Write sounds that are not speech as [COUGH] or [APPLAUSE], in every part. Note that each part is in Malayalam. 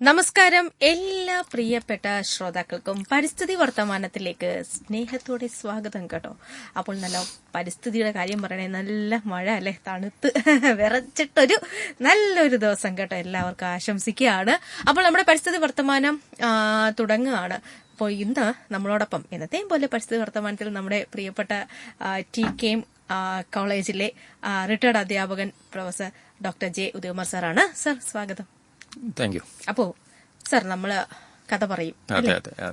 നമസ്കാരം എല്ലാ പ്രിയപ്പെട്ട ശ്രോതാക്കൾക്കും പരിസ്ഥിതി വർത്തമാനത്തിലേക്ക് സ്നേഹത്തോടെ സ്വാഗതം കേട്ടോ. അപ്പോൾ നല്ല പരിസ്ഥിതിയുടെ കാര്യം പറയണേ നല്ല മഴ അല്ലെ? തണുത്ത് [LAUGHS] വിറച്ചിട്ടൊരു നല്ലൊരു ദിവസം കേട്ടോ. എല്ലാവർക്കും ആശംസിക്കുകയാണ്. അപ്പോൾ നമ്മുടെ പരിസ്ഥിതി വർത്തമാനം തുടങ്ങുകയാണ്. അപ്പോൾ ഇന്ന് നമ്മളോടൊപ്പം എന്നത്തെയും പോലെ പരിസ്ഥിതി വർത്തമാനത്തിൽ നമ്മുടെ പ്രിയപ്പെട്ട ടി കെയും കോളേജിലെ റിട്ടയർഡ് അധ്യാപകൻ പ്രൊഫസർ ഡോക്ടർ ജെ ഉദയകുമാർ സാറാണ്. സർ സ്വാഗതം. താങ്ക് യു അപ്പോ സർ നമ്മൾ കഥ പറയും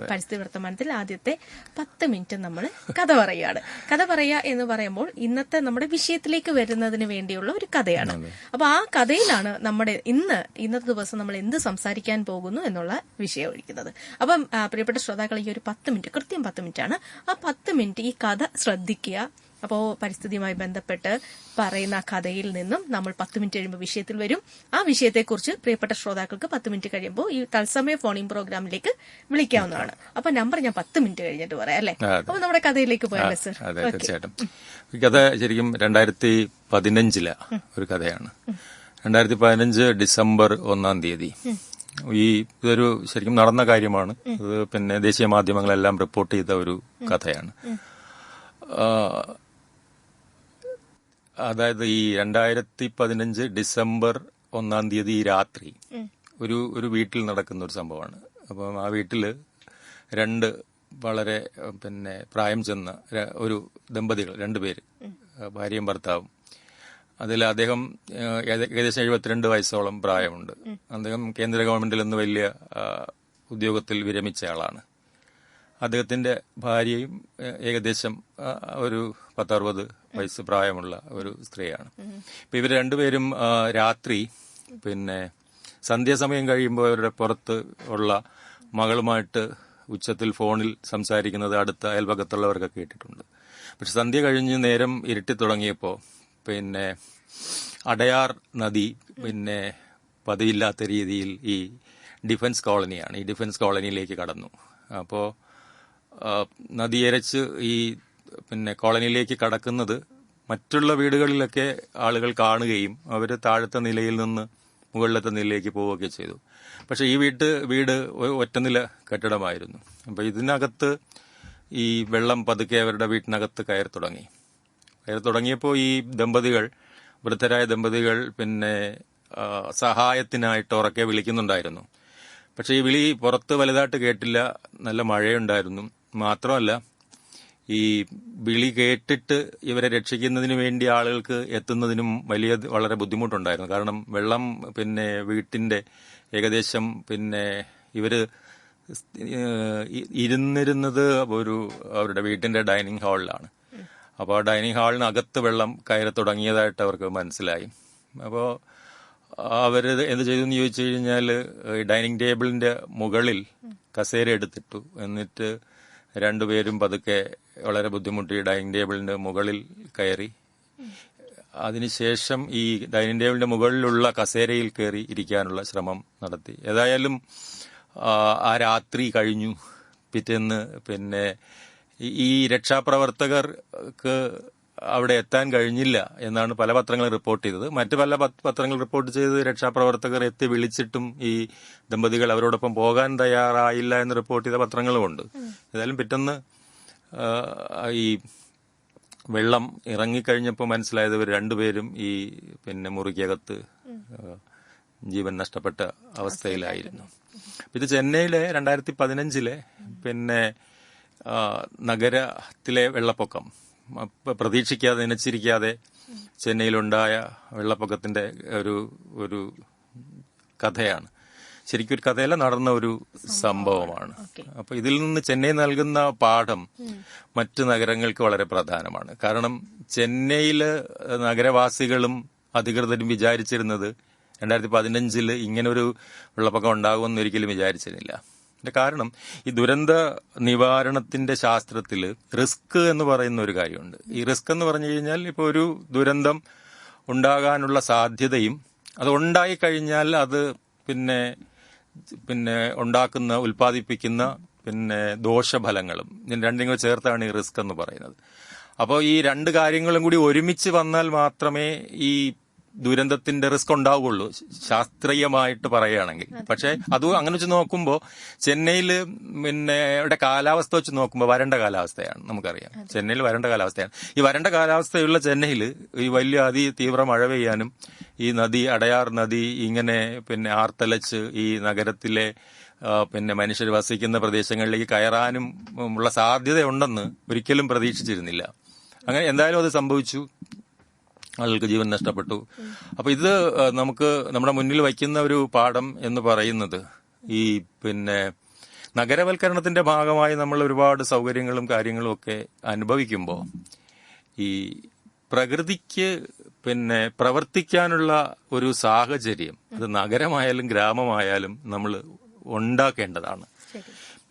പരിസ്ഥിതി വർത്തമാനത്തിൽ ആദ്യത്തെ പത്ത് മിനിറ്റ് നമ്മൾ കഥ പറയുകയാണ്. കഥ പറയുക എന്ന് പറയുമ്പോൾ ഇന്നത്തെ നമ്മുടെ വിഷയത്തിലേക്ക് വരുന്നതിന് വേണ്ടിയുള്ള ഒരു കഥയാണ്. അപ്പൊ ആ കഥയിലാണ് നമ്മുടെ ഇന്ന് ഇന്നത്തെ ദിവസം നമ്മൾ എന്ത് സംസാരിക്കാൻ പോകുന്നു എന്നുള്ള വിഷയം ഒഴിക്കുന്നത്. അപ്പം പ്രിയപ്പെട്ട ശ്രോതാക്കൾ ഈ ഒരു പത്ത് മിനിറ്റ് കൃത്യം പത്ത് മിനിറ്റ് ആണ് ആ പത്ത് മിനിറ്റ് ഈ കഥ ശ്രദ്ധിക്കുക അപ്പോൾ പരിസ്ഥിതിയുമായി ബന്ധപ്പെട്ട് പറയുന്ന കഥയിൽ നിന്നും നമ്മൾ പത്ത് മിനിറ്റ് കഴിയുമ്പോൾ വിഷയത്തിൽ വരും. ആ വിഷയത്തെക്കുറിച്ച് പ്രിയപ്പെട്ട ശ്രോതാക്കൾക്ക് പത്ത് മിനിറ്റ് കഴിയുമ്പോൾ ഈ തത്സമയ ഫോണിംഗ് പ്രോഗ്രാമിലേക്ക് വിളിക്കാവുന്നതാണ്. അപ്പൊ നമ്പർ ഞാൻ പത്ത് മിനിറ്റ് കഴിഞ്ഞിട്ട് പറയാം അല്ലേ. അപ്പൊ നമ്മുടെ കഥയിലേക്ക് പോയല്ലേ സർ? തീർച്ചയായിട്ടും. കഥ ശരിക്കും രണ്ടായിരത്തി പതിനഞ്ചിലെ ഒരു കഥയാണ്. രണ്ടായിരത്തി പതിനഞ്ച് ഡിസംബർ ഒന്നാം തീയതി. ഈ ഇതൊരു ശരിക്കും നടന്ന കാര്യമാണ്. ഇത് പിന്നെ ദേശീയ മാധ്യമങ്ങളെല്ലാം റിപ്പോർട്ട് ചെയ്ത ഒരു കഥയാണ്. അതായത് ഈ രണ്ടായിരത്തി പതിനഞ്ച് ഡിസംബർ ഒന്നാം തീയതി രാത്രി ഒരു ഒരു വീട്ടിൽ നടക്കുന്ന ഒരു സംഭവമാണ്. അപ്പം ആ വീട്ടിൽ രണ്ട് വളരെ പിന്നെ പ്രായം ചെന്ന ഒരു ദമ്പതികൾ രണ്ടുപേര് ഭാര്യയും ഭർത്താവും. അതിൽ അദ്ദേഹം ഏകദേശം എഴുപത്തിരണ്ട് വയസ്സോളം പ്രായമുണ്ട്. അദ്ദേഹം കേന്ദ്ര ഗവൺമെന്റിൽ നിന്ന് വലിയ ഉദ്യോഗത്തിൽ വിരമിച്ച ആളാണ്. അദ്ദേഹത്തിന്റെ ഭാര്യയും ഏകദേശം ഒരു പത്തറുപത് വയസ്സ് പ്രായമുള്ള ഒരു സ്ത്രീയാണ്. ഇപ്പൊ ഇവർ രണ്ടുപേരും രാത്രി പിന്നെ സന്ധ്യാസമയം കഴിയുമ്പോൾ അവരുടെ പുറത്ത് ഉള്ള മകളുമായിട്ട് ഉച്ചത്തിൽ ഫോണിൽ സംസാരിക്കുന്നത് അടുത്ത അയൽപക്കത്തുള്ളവർക്ക് കേട്ടിട്ടുണ്ട്. പക്ഷെ സന്ധ്യ കഴിഞ്ഞ് നേരം ഇരുട്ടി തുടങ്ങിയപ്പോൾ പിന്നെ അടയാർ നദി പിന്നെ പതിവില്ലാത്ത രീതിയിൽ ഈ ഡിഫൻസ് കോളനിയാണ്. ഈ ഡിഫൻസ് കോളനിയിലേക്ക് കടന്നു. അപ്പോൾ നദിയരച്ച് ഈ പിന്നെ കോളനിയിലേക്ക് കടക്കുന്നത് മറ്റുള്ള വീടുകളിലൊക്കെ ആളുകൾ കാണുകയും അവർ താഴത്തെ നിലയിൽ നിന്ന് മുകളിലത്തെ നിലയിലേക്ക് പോവുകയൊക്കെ ചെയ്തു. പക്ഷേ ഈ വീട്ട് വീട് ഒറ്റനില കെട്ടിടമായിരുന്നു. അപ്പോൾ ഇതിനകത്ത് ഈ വെള്ളം പതുക്കെ അവരുടെ വീട്ടിനകത്ത് കയറി തുടങ്ങി. കയറി തുടങ്ങിയപ്പോൾ ഈ ദമ്പതികൾ വൃദ്ധരായ ദമ്പതികൾ പിന്നെ സഹായത്തിനായിട്ട് ഉറക്കെ വിളിക്കുന്നുണ്ടായിരുന്നു. പക്ഷേ ഈ വിളി പുറത്ത് വലുതായിട്ട് കേട്ടില്ല. നല്ല മഴയുണ്ടായിരുന്നു. മാത്രമല്ല ഈ വിളി കേട്ടിട്ട് ഇവരെ രക്ഷിക്കുന്നതിന് വേണ്ടി ആളുകൾക്ക് എത്തുന്നതിനും വലിയ വളരെ ബുദ്ധിമുട്ടുണ്ടായിരുന്നു. കാരണം വെള്ളം പിന്നെ വീട്ടിന്റെ ഏകദേശം പിന്നെ ഇവർ ഇരുന്നിരുന്നത് ഒരു അവരുടെ വീട്ടിന്റെ ഡൈനിങ് ഹാളിലാണ്. അപ്പോൾ ആ ഡൈനിങ് ഹാളിനകത്ത് വെള്ളം കയറി തുടങ്ങിയതായിട്ട് അവർക്ക് മനസ്സിലായി. അപ്പോൾ അവർ എന്ത് ചെയ്തു എന്ന് ചോദിച്ചു കഴിഞ്ഞാൽ ഡൈനിങ് ടേബിളിന്റെ മുകളിൽ കസേര എടുത്തിട്ടു. എന്നിട്ട് രണ്ടുപേരും പതുക്കെ വളരെ ബുദ്ധിമുട്ടി ഡൈനിങ് ടേബിളിന്റെ മുകളിൽ കയറി. അതിനുശേഷം ഈ ഡൈനിങ് ടേബിളിന്റെ മുകളിലുള്ള കസേരയിൽ കയറി ഇരിക്കാനുള്ള ശ്രമം നടത്തി. ഏതായാലും ആ, രാത്രി കഴിഞ്ഞു. പിറ്റേന്ന് പിന്നെ ഈ രക്ഷാപ്രവർത്തകർക്ക് അവിടെ എത്താൻ കഴിഞ്ഞില്ല എന്നാണ് പല പത്രങ്ങളും റിപ്പോർട്ട് ചെയ്തത്. മറ്റു പല പത്രങ്ങൾ റിപ്പോർട്ട് ചെയ്ത് രക്ഷാപ്രവർത്തകർ എത്തി വിളിച്ചിട്ടും ഈ ദമ്പതികൾ അവരോടൊപ്പം പോകാൻ തയ്യാറായില്ല എന്ന് റിപ്പോർട്ട് ചെയ്ത പത്രങ്ങളുമുണ്ട്. ഏതായാലും പിറ്റേന്ന് ഈ വെള്ളം ഇറങ്ങിക്കഴിഞ്ഞപ്പോൾ മനസ്സിലായത് ഇവർ രണ്ടുപേരും ഈ പിന്നെ മുറിക്കകത്ത് ജീവൻ നഷ്ടപ്പെട്ട അവസ്ഥയിലായിരുന്നു. ഇത് ചെന്നൈയിലെ രണ്ടായിരത്തി പതിനഞ്ചിലെ പിന്നെ നഗരത്തിലെ വെള്ളപ്പൊക്കം. പ്രതീക്ഷിക്കാതെ നനച്ചിരിക്കാതെ ചെന്നൈയിലുണ്ടായ വെള്ളപ്പൊക്കത്തിന്റെ ഒരു ഒരു കഥയാണ്. ശരിക്കും ഒരു കഥയല്ല നടന്ന ഒരു സംഭവമാണ്. അപ്പൊ ഇതിൽ നിന്ന് ചെന്നൈ നൽകുന്ന പാഠം മറ്റ് നഗരങ്ങൾക്ക് വളരെ പ്രധാനമാണ്. കാരണം ചെന്നൈയിൽ നഗരവാസികളും അധികൃതരും വിചാരിച്ചിരുന്നത് രണ്ടായിരത്തി പതിനഞ്ചിൽ ഇങ്ങനൊരു വെള്ളപ്പൊക്കം ഉണ്ടാകുമെന്ന് ഒരിക്കലും വിചാരിച്ചിരുന്നില്ല. ഇതിന്റെ കാരണം ഈ ദുരന്ത നിവാരണത്തിന്റെ ശാസ്ത്രത്തിൽ റിസ്ക് എന്ന് പറയുന്ന ഒരു കാര്യമുണ്ട്. ഈ റിസ്ക് എന്ന് പറഞ്ഞു കഴിഞ്ഞാൽ ഇപ്പൊ ഒരു ദുരന്തം ഉണ്ടാകാനുള്ള സാധ്യതയും അത് ഉണ്ടായി കഴിഞ്ഞാൽ അത് പിന്നെ പിന്നെ ഉണ്ടാക്കുന്ന ഉൽപ്പാദിപ്പിക്കുന്ന പിന്നെ ദോഷഫലങ്ങളും. രണ്ടും കൂടെ ചേർത്താണ് ഈ റിസ്ക് എന്ന് പറയുന്നത്. അപ്പോൾ ഈ രണ്ട് കാര്യങ്ങളും കൂടി ഒരുമിച്ച് വന്നാൽ മാത്രമേ ഈ ദുരന്തത്തിന്റെ റിസ്ക് ഉണ്ടാവുകയുള്ളൂ. ശാസ്ത്രീയമായിട്ട് പറയുകയാണെങ്കിൽ. പക്ഷെ അത് അങ്ങനെ വെച്ച് നോക്കുമ്പോൾ ചെന്നൈയിൽ പിന്നെ ഇവിടെ കാലാവസ്ഥ വെച്ച് നോക്കുമ്പോൾ വരണ്ട കാലാവസ്ഥയാണ് നമുക്കറിയാം. ചെന്നൈയിൽ വരണ്ട കാലാവസ്ഥയാണ്. ഈ വരണ്ട കാലാവസ്ഥയുള്ള ചെന്നൈയിൽ ഈ വലിയ അതി തീവ്ര മഴ പെയ്യാനും ഈ നദി അടയാർ നദി ഇങ്ങനെ പിന്നെ ആർത്തലച്ച് ഈ നഗരത്തിലെ പിന്നെ മനുഷ്യർ വസിക്കുന്ന പ്രദേശങ്ങളിലേക്ക് കയറാനും ഉള്ള സാധ്യതയുണ്ടെന്ന് ഒരിക്കലും പ്രതീക്ഷിച്ചിരുന്നില്ല. അങ്ങനെ എന്തായാലും അത് സംഭവിച്ചു. ആളുകൾക്ക് ജീവൻ നഷ്ടപ്പെട്ടു. അപ്പൊ ഇത് നമുക്ക് നമ്മുടെ മുന്നിൽ വയ്ക്കുന്ന ഒരു പാഠം എന്ന് പറയുന്നത് ഈ പിന്നെ നഗരവൽക്കരണത്തിന്റെ ഭാഗമായി നമ്മൾ ഒരുപാട് സൗകര്യങ്ങളും കാര്യങ്ങളും ഒക്കെ അനുഭവിക്കുമ്പോൾ ഈ പ്രകൃതിക്ക് പിന്നെ പ്രവർത്തിക്കാനുള്ള ഒരു സാഹചര്യം അത് നഗരമായാലും ഗ്രാമമായാലും നമ്മൾ ഉണ്ടാക്കേണ്ടതാണ്.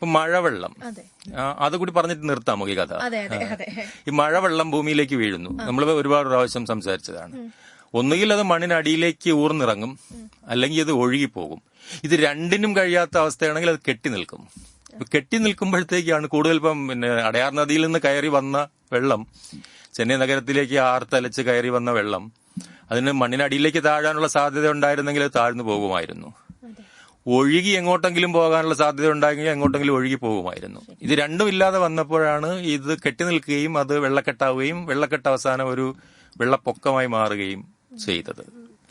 മഴവെള്ളം. അതെ. അതുകൂടി പറഞ്ഞിട്ട് നിർത്താം നമുക്ക് ഈ കഥ. ഈ മഴവെള്ളം ഭൂമിയിലേക്ക് വീഴുന്നു. നമ്മൾ ഒരുപാട് പ്രാവശ്യം സംസാരിച്ചതാണ്. ഒന്നുകിൽ അത് മണ്ണിനടിയിലേക്ക് ഊർന്നിറങ്ങും അല്ലെങ്കിൽ അത് ഒഴുകിപ്പോകും. ഇത് രണ്ടിനും കഴിയാത്ത അവസ്ഥയാണെങ്കിൽ അത് കെട്ടി നിൽക്കും. കെട്ടി നിൽക്കുമ്പോഴത്തേക്കാണ് കൂടുതൽ ഇപ്പം പിന്നെ അടയാർ നദിയിൽ നിന്ന് കയറി വന്ന വെള്ളം ചെന്നൈ നഗരത്തിലേക്ക് ആർത്തലച്ച് കയറി വന്ന വെള്ളം അതിന് മണ്ണിനടിയിലേക്ക് താഴാനുള്ള സാധ്യത ഉണ്ടായിരുന്നെങ്കിൽ അത് താഴ്ന്നു പോകുമായിരുന്നു. ഒഴുകി എങ്ങോട്ടെങ്കിലും പോകാനുള്ള സാധ്യത ഉണ്ടായെങ്കിൽ എങ്ങോട്ടെങ്കിലും ഒഴുകി പോകുമായിരുന്നു ഇത് രണ്ടും ഇല്ലാതെ വന്നപ്പോഴാണ് ഇത് കെട്ടി നിൽക്കുകയും അത് വെള്ളക്കെട്ടാവുകയും വെള്ളക്കെട്ട് അവസാനം ഒരു വെള്ളപ്പൊക്കമായി മാറുകയും ചെയ്തത്.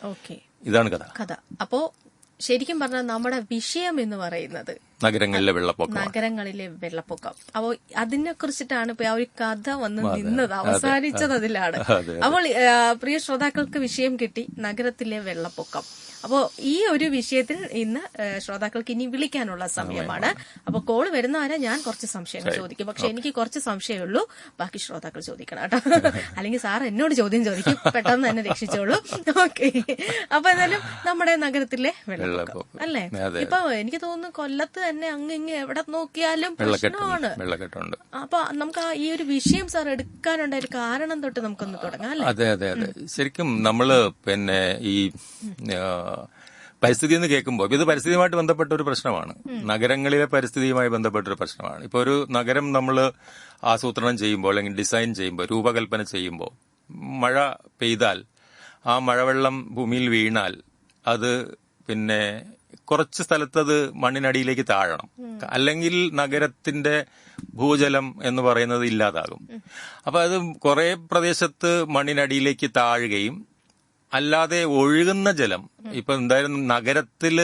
ഓക്കെ. ഇതാണ് കഥ. കഥ. അപ്പോ ശരിക്കും പറഞ്ഞാൽ നമ്മുടെ വിഷയം എന്ന് പറയുന്നത് നഗരങ്ങളിലെ വെള്ളപ്പൊക്കം നഗരങ്ങളിലെ വെള്ളപ്പൊക്കം. അപ്പോ അതിനെ കുറിച്ചിട്ടാണ് ഇപ്പൊ ആ ഒരു കഥ വന്ന് നിന്നത്. അവസാനിച്ചത് അതിലാണ്. അപ്പോൾ പ്രിയ ശ്രോതാക്കൾക്ക് വിഷയം കിട്ടി. നഗരത്തിലെ വെള്ളപ്പൊക്കം. അപ്പോ ഈ ഒരു വിഷയത്തിൽ ഇന്ന് ശ്രോതാക്കൾക്ക് ഇനി വിളിക്കാനുള്ള സമയമാണ്. അപ്പോൾ കോൾ വരുന്നവരെ ഞാൻ കുറച്ച് സംശയങ്ങൾ ചോദിക്കും. പക്ഷെ എനിക്ക് കുറച്ച് സംശയമേ ഉള്ളൂ. ബാക്കി ശ്രോതാക്കൾ ചോദിക്കണം കേട്ടോ. [LAUGHS] അല്ലെങ്കിൽ സാർ എന്നോട് ചോദ്യം ചോദിക്കും. പെട്ടെന്ന് തന്നെ രക്ഷിച്ചോളൂ. ഓക്കെ. അപ്പൊ എന്തായാലും നമ്മുടെ നഗരത്തിലെ വെള്ളപ്പൊക്കം. അല്ലേ. ഇപ്പൊ എനിക്ക് തോന്നുന്നു കൊല്ലത്ത് തന്നെ അങ്ങ് ഇങ്ങ് എവിടെ നോക്കിയാലും പ്രശ്നമാണ്. അപ്പൊ നമുക്ക് ആ ഈ ഒരു വിഷയം സാർ എടുക്കാനുണ്ടായ ഒരു കാരണം തൊട്ട് നമുക്കൊന്ന് തുടങ്ങാം അല്ലേ? അതെ അതെ അതെ. ശരിക്കും നമ്മൾ പിന്നെ ഈ പരിസ്ഥിതി എന്ന് കേൾക്കുമ്പോൾ ഇത് പരിസ്ഥിതിയുമായിട്ട് ബന്ധപ്പെട്ട ഒരു പ്രശ്നമാണ്. നഗരങ്ങളിലെ പരിസ്ഥിതിയുമായി ബന്ധപ്പെട്ട ഒരു പ്രശ്നമാണ്. ഇപ്പോൾ ഒരു നഗരം നമ്മൾ ആസൂത്രണം ചെയ്യുമ്പോൾ അല്ലെങ്കിൽ ഡിസൈൻ ചെയ്യുമ്പോൾ രൂപകൽപ്പന ചെയ്യുമ്പോൾ മഴ പെയ്താൽ ആ മഴവെള്ളം ഭൂമിയിൽ വീണാൽ അത് പിന്നെ കുറച്ച് സ്ഥലത്ത് അത് മണ്ണിനടിയിലേക്ക് താഴണം. അല്ലെങ്കിൽ നഗരത്തിന്റെ ഭൂജലം എന്ന് പറയുന്നത് ഇല്ലാതാകും. അപ്പൊ അത് കുറെ പ്രദേശത്ത് മണ്ണിനടിയിലേക്ക് താഴുകയും അല്ലാതെ ഒഴുകുന്ന ജലം ഇപ്പൊ എന്തായാലും നഗരത്തിൽ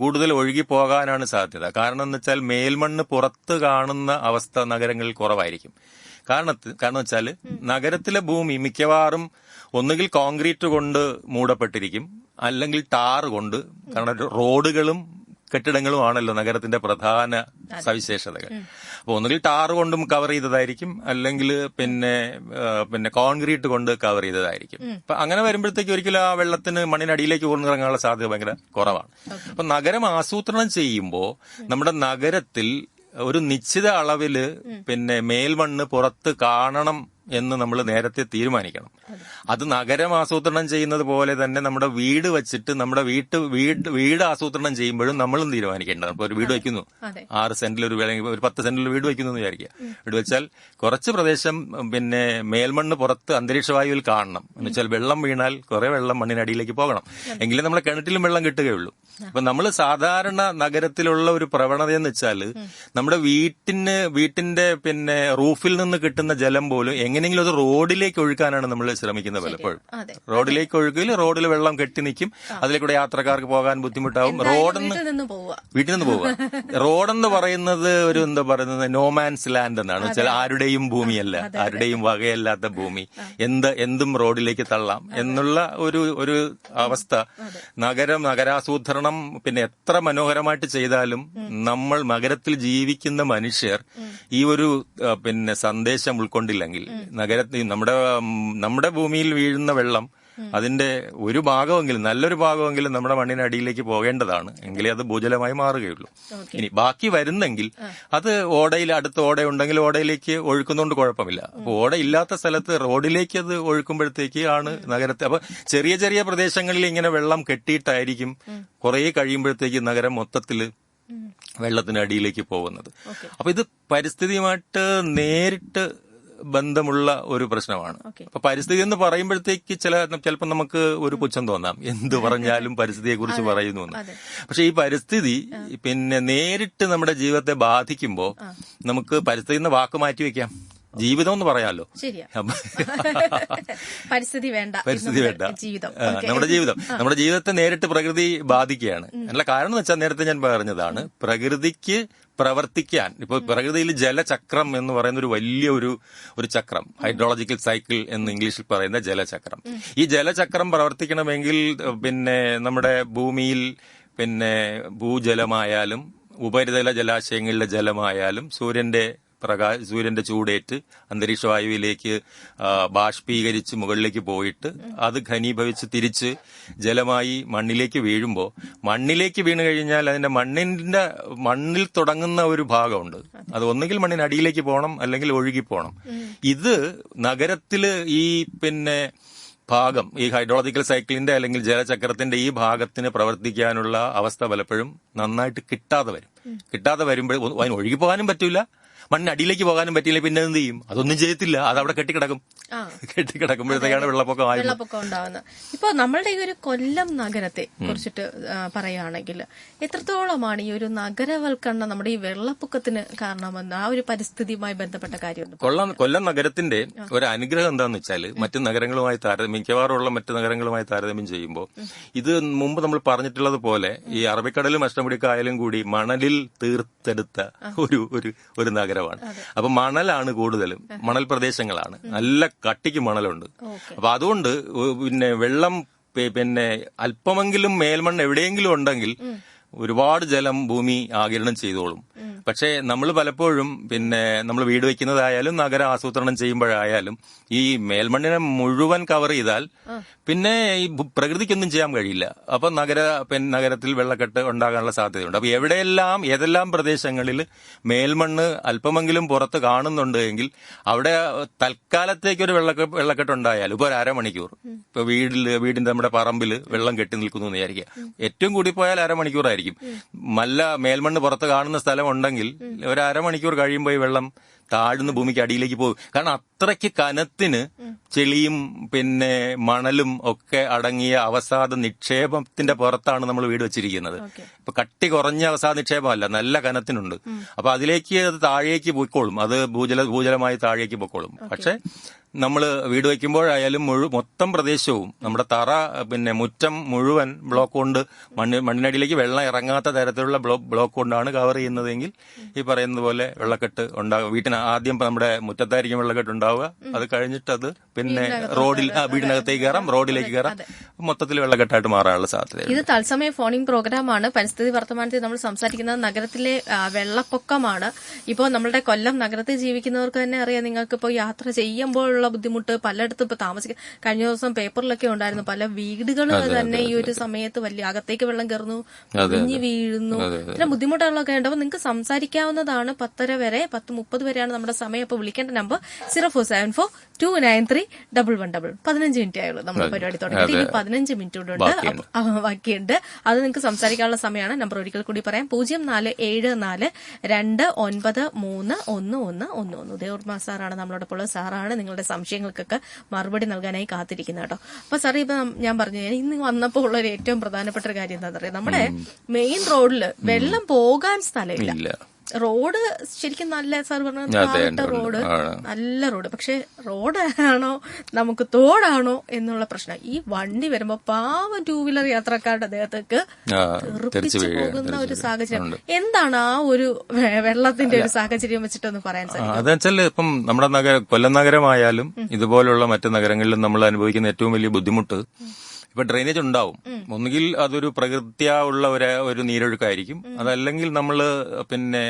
കൂടുതൽ ഒഴുകി പോകാനാണ് സാധ്യത. കാരണം എന്ന് വെച്ചാൽ മേൽമണ്ണ് പുറത്ത് കാണുന്ന അവസ്ഥ നഗരങ്ങളിൽ കുറവായിരിക്കും. കാരണത്ത് കാരണം വെച്ചാൽ നഗരത്തിലെ ഭൂമി മിക്കവാറും ഒന്നുകിൽ കോൺക്രീറ്റ് കൊണ്ട് മൂടപ്പെട്ടിരിക്കും അല്ലെങ്കിൽ ടാർ കൊണ്ട് കാരണം റോഡുകളും കെട്ടിടങ്ങളും ആണല്ലോ നഗരത്തിന്റെ പ്രധാന സവിശേഷതകൾ. അപ്പൊ ഒന്നുകിൽ ടാർ കൊണ്ടും കവർ ചെയ്തതായിരിക്കും. അല്ലെങ്കിൽ പിന്നെ പിന്നെ കോൺക്രീറ്റ് കൊണ്ട് കവർ ചെയ്തതായിരിക്കും. അപ്പൊ അങ്ങനെ വരുമ്പോഴത്തേക്ക് ഒരിക്കലും ആ വെള്ളത്തിന് മണ്ണിനടിയിലേക്ക് ഊർന്നിറങ്ങാനുള്ള സാധ്യത ഭയങ്കര കുറവാണ്. അപ്പൊ നഗരം ആസൂത്രണം ചെയ്യുമ്പോൾ നമ്മുടെ നഗരത്തിൽ ഒരു നിശ്ചിത അളവിൽ പിന്നെ മേൽമണ്ണ് പുറത്ത് കാണണം എന്ന് നമ്മൾ നേരത്തെ തീരുമാനിക്കണം. അത് നഗരം ആസൂത്രണം ചെയ്യുന്നത് പോലെ തന്നെ നമ്മുടെ വീട് വെച്ചിട്ട് നമ്മുടെ വീട്ട് വീട് വീട് ആസൂത്രണം ചെയ്യുമ്പോഴും നമ്മളും തീരുമാനിക്കേണ്ടത് ഇപ്പോൾ ഒരു വീട് വയ്ക്കുന്നു ആറ് സെന്റിൽ ഒരു അല്ലെങ്കിൽ ഒരു പത്ത് സെന്റിൽ വീട് വയ്ക്കുന്നു എന്ന് വിചാരിക്കുക. വീട് വെച്ചാൽ കുറച്ച് പ്രദേശം പിന്നെ മേൽമണ്ണ് പുറത്ത് അന്തരീക്ഷ വായുവിൽ കാണണം. എന്ന് വെച്ചാൽ വെള്ളം വീണാൽ കുറെ വെള്ളം മണ്ണിനടിയിലേക്ക് പോകണം. എങ്കിലും നമ്മളെ കിണറ്റിലും വെള്ളം കിട്ടുകയുള്ളൂ. അപ്പൊ നമ്മൾ സാധാരണ നഗരത്തിലുള്ള ഒരു പ്രവണത എന്ന് വെച്ചാൽ നമ്മുടെ വീട്ടിന് വീട്ടിന്റെ പിന്നെ റൂഫിൽ നിന്ന് കിട്ടുന്ന ജലം പോലും എങ്ങനെയെങ്കിലും അത് റോഡിലേക്ക് ഒഴുക്കാനാണ് നമ്മൾ ശ്രമിക്കുന്നത് പലപ്പോഴും. റോഡിലേക്ക് ഒഴുകിൽ റോഡിൽ വെള്ളം കെട്ടി നിൽക്കും. അതിലേക്കൂടെ യാത്രക്കാർക്ക് പോകാൻ ബുദ്ധിമുട്ടാവും. റോഡെന്ന് വീട്ടിൽ നിന്ന് പോവുക. [LAUGHS] റോഡെന്ന് പറയുന്നത് ഒരു എന്താ പറയുന്നത്? നോമാൻസ് ലാൻഡ് എന്നാണ്. ചില ആരുടെയും ഭൂമിയല്ല. ആരുടെയും വകയല്ലാത്ത ഭൂമി. എന്ത് എന്തും റോഡിലേക്ക് തള്ളാം എന്നുള്ള ഒരു ഒരു അവസ്ഥ. നഗരം നഗരാസൂത്രണം പിന്നെ എത്ര മനോഹരമായിട്ട് ചെയ്താലും നമ്മൾ നഗരത്തിൽ ജീവിക്കുന്ന മനുഷ്യർ ഈ ഒരു പിന്നെ സന്ദേശം ഉൾക്കൊണ്ടില്ലെങ്കിൽ നഗരത്തിൽ നമ്മുടെ നമ്മുടെ ഭൂമിയിൽ വീഴുന്ന വെള്ളം അതിന്റെ ഒരു ഭാഗമെങ്കിലും നല്ലൊരു ഭാഗമെങ്കിലും നമ്മുടെ മണ്ണിനടിയിലേക്ക് പോകേണ്ടതാണ്. എങ്കിലേ അത് ഭൂജലമായി മാറുകയുള്ളൂ. ഇനി ബാക്കി വരുന്നെങ്കിൽ അത് ഓടയിൽ അടുത്ത ഓട ഉണ്ടെങ്കിൽ ഓടയിലേക്ക് ഒഴുക്കുന്നതുകൊണ്ട് കുഴപ്പമില്ല. അപ്പൊ ഓട ഇല്ലാത്ത സ്ഥലത്ത് റോഡിലേക്ക് അത് ഒഴുക്കുമ്പോഴത്തേക്ക് ആണ് നഗരത്തെ. അപ്പൊ ചെറിയ ചെറിയ പ്രദേശങ്ങളിൽ ഇങ്ങനെ വെള്ളം കെട്ടിയിട്ടായിരിക്കും കുറേ കഴിയുമ്പോഴത്തേക്ക് നഗരം മൊത്തത്തിൽ വെള്ളത്തിന് അടിയിലേക്ക് പോകുന്നത്. അപ്പൊ ഇത് പരിസ്ഥിതിയുമായിട്ട് നേരിട്ട് ബന്ധമുള്ള ഒരു പ്രശ്നമാണ്. അപ്പൊ പരിസ്ഥിതി എന്ന് പറയുമ്പോഴത്തേക്ക് ചില ചിലപ്പോൾ നമുക്ക് ഒരു പുച്ഛം തോന്നാം. എന്ത് പറഞ്ഞാലും പരിസ്ഥിതിയെ കുറിച്ച് പറയുന്നു എന്ന്. പക്ഷെ ഈ പരിസ്ഥിതി പിന്നെ നേരിട്ട് നമ്മുടെ ജീവിതത്തെ ബാധിക്കുമ്പോൾ നമുക്ക് പരിസ്ഥിതി എന്ന വാക്ക് മാറ്റി വെക്കാം. ജീവിതം എന്ന് പറയാമല്ലോ [LAUGHS] പരിസ്ഥിതി വേണ്ട പരിസ്ഥിതി വേണ്ട. ജീവിതം. നമ്മുടെ ജീവിതം. നമ്മുടെ ജീവിതത്തെ നേരിട്ട് പ്രകൃതി ബാധിക്കുകയാണ്. അല്ല കാരണം എന്ന് വെച്ചാൽ നേരത്തെ ഞാൻ പറഞ്ഞതാണ് പ്രകൃതിക്ക് പ്രവർത്തിക്കാൻ ഇപ്പൊ പ്രകൃതിയിൽ ജലചക്രം എന്ന് പറയുന്ന ഒരു വലിയ ഒരു ഒരു ചക്രം ഹൈഡ്രോളജിക്കൽ സൈക്കിൾ എന്ന് ഇംഗ്ലീഷിൽ പറയുന്ന ജലചക്രം. ഈ ജലചക്രം പ്രവർത്തിക്കണമെങ്കിൽ പിന്നെ നമ്മുടെ ഭൂമിയിൽ പിന്നെ ഭൂജലമായാലും ഉപരിതല ജലാശയങ്ങളിലെ ജലമായാലും സൂര്യന്റെ പ്രകാ സൂര്യന്റെ ചൂടേറ്റ് അന്തരീക്ഷ വായുവിലേക്ക് ബാഷ്പീകരിച്ച് മുകളിലേക്ക് പോയിട്ട് അത് ഘനീഭവിച്ച് തിരിച്ച് ജലമായി മണ്ണിലേക്ക് വീഴുമ്പോൾ മണ്ണിലേക്ക് വീണ് കഴിഞ്ഞാൽ അതിന്റെ മണ്ണിന്റെ മണ്ണിൽ തുടങ്ങുന്ന ഒരു ഭാഗമുണ്ട്. അത് ഒന്നുകിൽ മണ്ണിന് അടിയിലേക്ക് പോകണം അല്ലെങ്കിൽ ഒഴുകി പോകണം ഇത് നഗരത്തിൽ ഈ പിന്നെ ഭാഗം ഈ ഹൈഡ്രോളജിക്കൽ സൈക്കിളിന്റെ അല്ലെങ്കിൽ ജലചക്രത്തിന്റെ ഈ ഭാഗത്തിന് പ്രവർത്തിക്കാനുള്ള അവസ്ഥ പലപ്പോഴും നന്നായിട്ട് കിട്ടാതെ വരും. കിട്ടാതെ വരുമ്പോൾ അതിന് ഒഴുകി പോകാനും പറ്റൂല. മണ്ണിന് അടിയിലേക്ക് പോകാനും പറ്റിയില്ല പിന്നെ എന്ത് ചെയ്യും? അതൊന്നും ചെയ്യത്തില്ല. അത് അവിടെ കെട്ടിക്കിടക്കും. കെട്ടിക്കിടക്കുമ്പോഴത്തേക്കാണ് വെള്ളപ്പൊക്കം ആയത് വെള്ളപ്പൊക്കം ഉണ്ടാവുന്നത്. ഇപ്പൊ നമ്മളുടെ ഈ ഒരു കൊല്ലം നഗരത്തെ കുറിച്ചിട്ട് പറയുകയാണെങ്കിൽ എത്രത്തോളമാണ് ഈ ഒരു നഗരവൽക്കരണം നമ്മുടെ ഈ വെള്ളപ്പൊക്കത്തിന് കാരണമെന്ന് ആ ഒരു പരിസ്ഥിതിയുമായി ബന്ധപ്പെട്ട കാര്യം കൊല്ലം കൊല്ലം നഗരത്തിന്റെ ഒരു അനുഗ്രഹം എന്താന്ന് വെച്ചാൽ മറ്റു നഗരങ്ങളുമായി താരതമ്യം മിക്കവാറുമുള്ള മറ്റു നഗരങ്ങളുമായി താരതമ്യം ചെയ്യുമ്പോൾ ഇത് മുമ്പ് നമ്മൾ പറഞ്ഞിട്ടുള്ളത് പോലെ ഈ അറബിക്കടലും അഷ്ടമുടിക്കായലും കൂടി മണലിൽ തീർത്തെടുത്ത ഒരു ഒരു ഒരു നഗരമാണ്. അപ്പൊ മണലാണ് കൂടുതലും. മണൽ പ്രദേശങ്ങളാണ്. നല്ല കട്ടിക്ക് മണലുണ്ട്. അപ്പൊ അതുകൊണ്ട് പിന്നെ വെള്ളം പിന്നെ അല്പമെങ്കിലും മേൽമണ്ണ് എവിടെയെങ്കിലും ഉണ്ടെങ്കിൽ ഒരുപാട് ജലം ഭൂമി ആകിരണം ചെയ്തോളും. പക്ഷേ നമ്മൾ പലപ്പോഴും പിന്നെ നമ്മൾ വീട് വെക്കുന്നതായാലും നഗര ആസൂത്രണം ചെയ്യുമ്പോഴായാലും ഈ മേൽമണ്ണിനെ മുഴുവൻ കവർ ചെയ്താൽ പിന്നെ ഈ പ്രകൃതിക്കൊന്നും ചെയ്യാൻ കഴിയില്ല. അപ്പൊ നഗര പിന്നെ നഗരത്തിൽ വെള്ളക്കെട്ട് ഉണ്ടാകാനുള്ള സാധ്യതയുണ്ട്. അപ്പൊ എവിടെയെല്ലാം ഏതെല്ലാം പ്രദേശങ്ങളിൽ മേൽമണ്ണ് അല്പമെങ്കിലും പുറത്ത് കാണുന്നുണ്ട് എങ്കിൽ അവിടെ തൽക്കാലത്തേക്ക് ഒരു വെള്ളക്കെട്ട് വെള്ളക്കെട്ട് ഉണ്ടായാലും ഇപ്പൊ ഒരു അരമണിക്കൂർ. ഇപ്പൊ വീടിൽ വീടിന്റെ നമ്മുടെ പറമ്പിൽ വെള്ളം കെട്ടി നിൽക്കുന്നു എന്ന് വിചാരിക്കുക. ഏറ്റവും കൂടി പോയാൽ അരമണിക്കൂറായിരിക്കും. നല്ല മേൽമണ്ണ് പുറത്ത് കാണുന്ന സ്ഥലം ഉണ്ടെങ്കിൽ ഒരു അരമണിക്കൂർ കഴിയുമ്പോൾ ഈ വെള്ളം താഴ്ന്ന് ഭൂമിക്ക് അടിയിലേക്ക് പോകും. കാരണം അത്രയ്ക്ക് കനത്തിന് ചെളിയും പിന്നെ മണലും ഒക്കെ അടങ്ങിയ അവസാദ നിക്ഷേപത്തിന്റെ പുറത്താണ് നമ്മൾ വീട് വെച്ചിരിക്കുന്നത്. ഇപ്പൊ കട്ടി കുറഞ്ഞ അവസാദ നിക്ഷേപമല്ല നല്ല കനത്തിനുണ്ട്. അപ്പൊ അതിലേക്ക് അത് താഴേക്ക് പോയിക്കോളും. അത് ഭൂജല ഭൂജലമായി താഴേക്ക് പോയിക്കോളും. പക്ഷെ നമ്മൾ വീട് വയ്ക്കുമ്പോഴായാലും മുഴു മൊത്തം പ്രദേശവും നമ്മുടെ തറ പിന്നെ മുറ്റം മുഴുവൻ ബ്ലോക്ക് കൊണ്ട് മണ്ണ് മണ്ണിനടിയിലേക്ക് വെള്ളം ഇറങ്ങാത്ത തരത്തിലുള്ള ബ്ലോ- ബ്ലോക്ക് കൊണ്ടാണ് കവർ ചെയ്യുന്നതെങ്കിൽ ഈ പറയുന്ന പോലെ വെള്ളക്കെട്ട് ഉണ്ടാകും വീട്ടിന് ആദ്യം നമ്മുടെ മുറ്റത്തായിരിക്കും വെള്ളക്കെട്ട് ഉണ്ടാവുക. അത് കഴിഞ്ഞിട്ട് അത് പിന്നെ റോഡിൽ വീടിനകത്തേക്ക് കയറാം റോഡിലേക്ക് കയറാം. മൊത്തത്തിൽ വെള്ളക്കെട്ടായിട്ട് മാറാനുള്ള സാധ്യത ഇത് തത്സമയ ഫോണിംഗ് പ്രോഗ്രാമാണ്. പരിസ്ഥിതി വർത്തമാനത്തിൽ നമ്മൾ സംസാരിക്കുന്നത് നഗരത്തിലെ വെള്ളപ്പൊക്കമാണ്. ഇപ്പോൾ നമ്മുടെ കൊല്ലം നഗരത്തിൽ ജീവിക്കുന്നവർക്ക് തന്നെ അറിയാം. നിങ്ങൾക്ക് ഇപ്പോൾ യാത്ര ചെയ്യുമ്പോഴുള്ള ബുദ്ധിമുട്ട് പലയിടത്തും ഇപ്പൊ താമസിക്കാൻ കഴിഞ്ഞ ദിവസം പേപ്പറിലൊക്കെ ഉണ്ടായിരുന്നു പല വീടുകൾ തന്നെ ഈ ഒരു സമയത്ത് വലിയ അകത്തേക്ക് വെള്ളം കയറുന്നു കുഞ്ഞു വീഴുന്നു. ഇത്തരം ബുദ്ധിമുട്ടുകളൊക്കെ ഉണ്ട്. നിങ്ങൾക്ക് സംസാരിക്കാവുന്നതാണ് പത്തര വരെ പത്ത് മുപ്പത് വരെയാണ് നമ്മുടെ സമയം. അപ്പൊ വിളിക്കേണ്ട number zero four seven four two nine three double one double. പതിനഞ്ച് മിനിറ്റ് ആയുള്ളൂ നമ്മുടെ പരിപാടി തുടങ്ങി. ഇനി പതിനഞ്ച് മിനിറ്റ് കൂടെ ഉണ്ട്. ബാക്കിയുണ്ട്. അത് നിങ്ങൾക്ക് സംസാരിക്കാനുള്ള സമയമാണ്. നമ്പർ ഒരിക്കൽ കൂടി പറയാം. പൂജ്യം നാല് ഏഴ് നാല് രണ്ട് ഒൻപത് മൂന്ന് ഒന്ന് ഒന്ന് ഒന്ന് ഒന്ന് ഉദയോർമ്മ സാറാണ് നമ്മളോടൊപ്പം ഉള്ള സാറാണ് നിങ്ങളുടെ സംശയങ്ങൾക്കൊക്കെ മറുപടി നൽകാനായി കാത്തിരിക്കുന്നത് കേട്ടോ. അപ്പൊ സാറേ ഇപ്പൊ ഞാൻ പറഞ്ഞു ഇന്ന് വന്നപ്പോൾ ഉള്ള ഒരു ഏറ്റവും പ്രധാനപ്പെട്ട ഒരു കാര്യം എന്താ പറയുക നമ്മുടെ മെയിൻ റോഡിൽ വെള്ളം പോകാൻ സ്ഥലമില്ല. റോഡ് ശരിക്കും നല്ല സാർ പറഞ്ഞ റോഡ്. നല്ല റോഡ്. പക്ഷെ റോഡ് ആണോ നമുക്ക് തോടാണോ എന്നുള്ള പ്രശ്നം. ഈ വണ്ടി വരുമ്പോ പാവം ടൂ വീലർ യാത്രക്കാരുടെ ദേഹത്തേക്ക് ആ, തെറിപ്പിച്ച് പോകുന്ന ഒരു സാഹചര്യം. എന്താണ് ആ ഒരു വെള്ളത്തിന്റെ ഒരു സാഹചര്യം വെച്ചിട്ടൊന്ന് പറയാൻ സാധിക്കും? അതെന്നുവെച്ചാൽ ഇപ്പം നമ്മുടെ നഗര കൊല്ലം നഗരമായാലും ഇതുപോലുള്ള മറ്റു നഗരങ്ങളിലും നമ്മൾ അനുഭവിക്കുന്ന ഏറ്റവും വലിയ ബുദ്ധിമുട്ട് ഇപ്പൊ ഡ്രെയിനേജ് ഉണ്ടാവും. ഒന്നുകിൽ അതൊരു പ്രകൃത്യാ ഉള്ള ഒരു ഒരു നീരൊഴുക്കായിരിക്കും. അതല്ലെങ്കിൽ നമ്മൾ പിന്നെ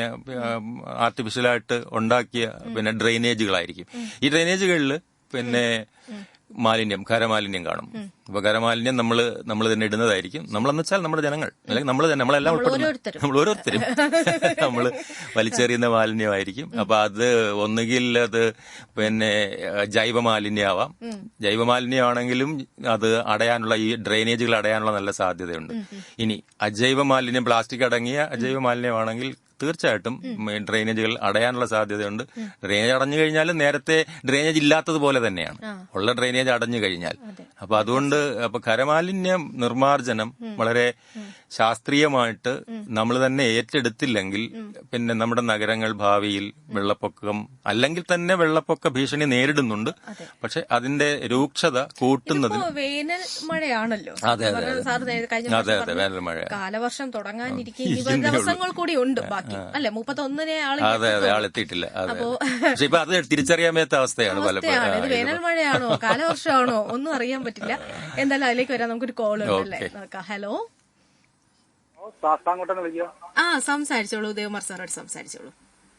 ആർട്ടിഫിഷ്യലായിട്ട് ഉണ്ടാക്കിയ പിന്നെ ഡ്രെയിനേജുകളായിരിക്കും ഈ ഡ്രെയിനേജുകളിൽ പിന്നെ മാലിന്യം ഖരമാലിന്യം കാണും. അപ്പൊ ഖരമാലിന്യം നമ്മൾ നമ്മൾ തന്നെ ഇടുന്നതായിരിക്കും. നമ്മൾ എന്ന് വെച്ചാൽ നമ്മുടെ ജനങ്ങൾ. അല്ലെങ്കിൽ നമ്മൾ തന്നെ നമ്മളെല്ലാം ഉൾപ്പെടുന്നു. നമ്മൾ ഓരോരുത്തരും. നമ്മൾ [LAUGHS] വലിച്ചെറിയുന്ന മാലിന്യമായിരിക്കും. അപ്പൊ അത് ഒന്നുകിൽ അത് പിന്നെ ജൈവ മാലിന്യമാവാം ജൈവ മാലിന്യമാണെങ്കിലും അത് അടയാനുള്ള ഈ ഡ്രെയിനേജുകൾ അടയാനുള്ള നല്ല സാധ്യതയുണ്ട്. ഇനി അജൈവ മാലിന്യം പ്ലാസ്റ്റിക് അടങ്ങിയ അജൈവ മാലിന്യമാണെങ്കിൽ തീർച്ചയായിട്ടും ഡ്രെയിനേജുകൾ അടയാനുള്ള സാധ്യതയുണ്ട്. ഡ്രെയിനേജ് അടഞ്ഞു കഴിഞ്ഞാൽ നേരത്തെ ഡ്രെയിനേജ് ഇല്ലാത്തതുപോലെ തന്നെയാണ്. ഉള്ള ഡ്രെയിനേജ് അടഞ്ഞു കഴിഞ്ഞാൽ. അപ്പൊ അതുകൊണ്ട് അപ്പൊ കരമാലിന്യം നിർമാർജനം വളരെ ശാസ്ത്രീയമായിട്ട് നമ്മൾ തന്നെ ഏറ്റെടുത്തില്ലെങ്കിൽ പിന്നെ നമ്മുടെ നഗരങ്ങൾ ഭാവിയിൽ വെള്ളപ്പൊക്കം അല്ലെങ്കിൽ തന്നെ വെള്ളപ്പൊക്ക ഭീഷണി നേരിടുന്നുണ്ട്. പക്ഷെ അതിന്റെ രൂക്ഷത കൂട്ടുന്നതിന് വേനൽ മഴയാണല്ലോ. അതെ, അതെ, അതെ. അതെ വേനൽ മഴ കാലവർഷം തുടങ്ങാനിരിക്കും ദിവസങ്ങൾ കൂടി ഉണ്ട് ബാക്കി. അല്ലെ മുപ്പത്തൊന്നിനെ അതെ അതെ ആളെത്തിയിട്ടില്ല അതെ. പക്ഷെ ഇപ്പൊ അത് തിരിച്ചറിയാൻ മേത്ത അവസ്ഥയാണ്. പലപ്പോഴും വേനൽ മഴയാണോ കാലവർഷമാണോ ഒന്നും അറിയാൻ പറ്റില്ല. എന്തായാലും അതിലേക്ക് വരാം. നമുക്കൊരു കോൾ ഉണ്ടല്ലേ. ഹലോ ആ സംസാരിച്ചോളൂ. ഉദയകുമാർ സാറോട് സംസാരിച്ചോളൂ.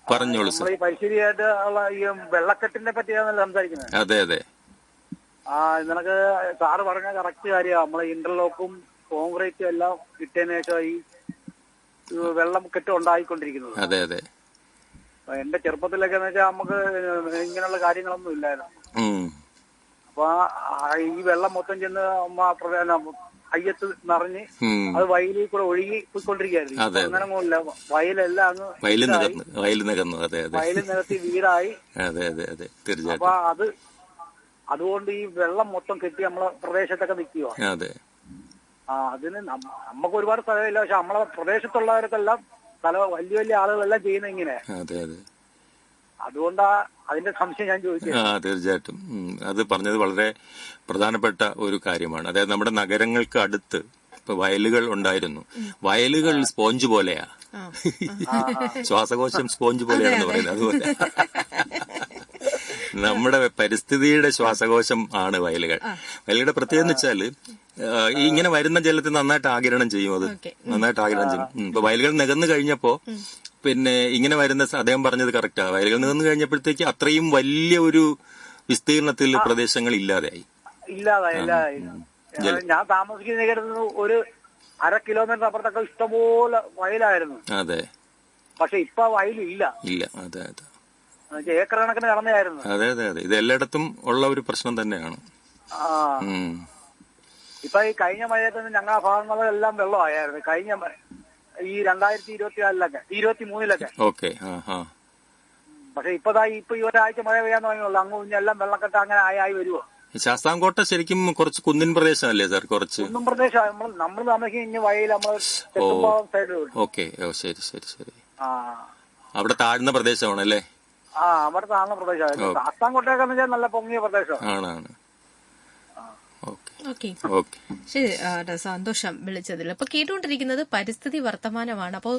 പറഞ്ഞോളൂ സർ. പരിസ്ഥിതിയായിട്ട് ഉള്ള ഈ വെള്ളക്കെട്ടിനെ പറ്റിയാണല്ലോ സംസാരിക്കുന്നത്. അതെ അതെ. ആ നിനക്ക് സാറ് പറഞ്ഞ കറക്റ്റ് കാര്യമാണ് നമ്മളെ ഇന്റർലോക്കും കോൺക്രീറ്റും എല്ലാം ഇട്ടതിന് ശേഷം ഈ വെള്ളം കെട്ടും ഉണ്ടായിക്കൊണ്ടിരിക്കുന്നത്. അതെ അതെ. എന്റെ ചെറുപ്പത്തിലൊക്കെ എന്ന് വെച്ചാൽ നമുക്ക് ഇങ്ങനെയുള്ള കാര്യങ്ങളൊന്നും ഇല്ലായിരുന്നു. അപ്പൊ ഈ വെള്ളം മൊത്തം ചെന്ന് അമ്മ പ്രധാന അയ്യത്ത് നിറഞ്ഞ്. അത് വയലിൽ കൂടെ ഒഴുകി പോയിക്കൊണ്ടിരിക്കുകയായിരുന്നു. അങ്ങനെ ഒന്നുമില്ല വയലെല്ലാം അങ്ങ് വയലിൽ നികന്നു വയലിൽ നികന്നു അതെ അതെ. വയലിൽ നികത്തി വീടായി. അതെ അതെ അതെ. അപ്പൊ തീർച്ചയായിട്ടും. അത് അതുകൊണ്ട് ഈ വെള്ളം മൊത്തം കെട്ടി നമ്മളെ പ്രദേശത്തൊക്കെ നിൽക്കുക അതെ. ആ അതിന് നമുക്ക് ഒരുപാട് സ്ഥലമില്ല. പക്ഷെ നമ്മളെ പ്രദേശത്തുള്ളവർക്കെല്ലാം സ്ഥലം വലിയ വലിയ ആളുകളെല്ലാം ചെയ്യുന്ന ഇങ്ങനെ. അതെ അതെ. അതുകൊണ്ടാ അതിന്റെ സംശയം ഞാൻ ചോദിച്ചത്. ആ തീർച്ചയായിട്ടും. അത് പറഞ്ഞത് വളരെ പ്രധാനപ്പെട്ട ഒരു കാര്യമാണ്. അതായത് നമ്മുടെ നഗരങ്ങൾക്ക് അടുത്ത് ഇപ്പൊ വയലുകൾ ഉണ്ടായിരുന്നു. വയലുകൾ സ്പോഞ്ച് പോലെയാ. ശ്വാസകോശം സ്പോഞ്ച് പോലെയാണെന്ന് പറയുന്നത് അതുപോലെ. നമ്മുടെ പരിസ്ഥിതിയുടെ ശ്വാസകോശം ആണ് വയലുകൾ. വയലുകളുടെ പ്രത്യേകത എന്ന് വെച്ചാൽ ഈ ഇങ്ങനെ വരുന്ന ജലത്തെ നന്നായിട്ട് ആകിരണം ചെയ്യും അത്. നന്നായിട്ട് ആകിരണം ചെയ്യും. ഇപ്പൊ വയലുകൾ നികന്നു കഴിഞ്ഞപ്പോ പിന്നെ ഇങ്ങനെ വരുന്ന അദ്ദേഹം പറഞ്ഞത് കറക്റ്റാ വയലുകൾ നിന്ന് കഴിഞ്ഞപ്പോഴത്തേക്ക് അത്രയും വലിയ ഒരു വിസ്തീർണത്തിൽ പ്രദേശങ്ങൾ ഇല്ലാതെയായി. ഇല്ലാതായി ഇല്ലാതായി. ഞാൻ താമസിക്കുന്ന ഒരു അര കിലോമീറ്റർ അപ്പുറത്തൊക്കെ ഇഷ്ടംപോലെ വയലായിരുന്നു. അതെ. പക്ഷെ ഇപ്പൊ വയലില്ല. ഇല്ല. അതെ അതെ. ഏക്കർ കണക്കിന് കടന്നായിരുന്നു അതെ അതെ അതെ. ഇത് എല്ലായിടത്തും ഉള്ള ഒരു പ്രശ്നം തന്നെയാണ്. ഇപ്പൊ ഈ കഴിഞ്ഞ മഴയത്ത് ഞങ്ങളുടെ ഭാഗങ്ങളെല്ലാം വെള്ളമായിരുന്നു കഴിഞ്ഞ ഈ രണ്ടായിരത്തി ഇരുപത്തിനാലിലൊക്കെ ഇരുപത്തി മൂന്നിലൊക്കെ ഓക്കെ പക്ഷെ ഇപ്പതാ ഇപ്പൊ ഈ ഒരാഴ്ച മഴ പെയ്യാൻ തുടങ്ങിയുള്ളൂ അങ്ങ് കുഞ്ഞെല്ലാം വെള്ളക്കെട്ട് അങ്ങനെ ആയി ആയി വരുവോ? ഈ ശാസ്താംകോട്ട ശരിക്കും കുറച്ച് കുന്നിൻ പ്രദേശമല്ലേ സാർ കുറച്ച്? കുന്നിൻ പ്രദേശം. നമ്മൾ നമ്മൾ താമസിക്കുന്ന വഴിയിൽ നമ്മൾ ഓക്കെ. ഓ ശരി ശരി ശരി. അവിടെ താഴ്ന്ന പ്രദേശമാണല്ലേ? ആ അവിടെ താഴ്ന്ന പ്രദേശമാണ്. ശാസ്താംകോട്ടയൊക്കെ നല്ല പൊങ്ങിയ പ്രദേശമാണ്. ആണാണ്. ഓക്കെ. ശരി സന്തോഷം വിളിച്ചതിൽ. അപ്പൊ കേട്ടുകൊണ്ടിരിക്കുന്നത് പരിസ്ഥിതി വർത്തമാനമാണ്. അപ്പോൾ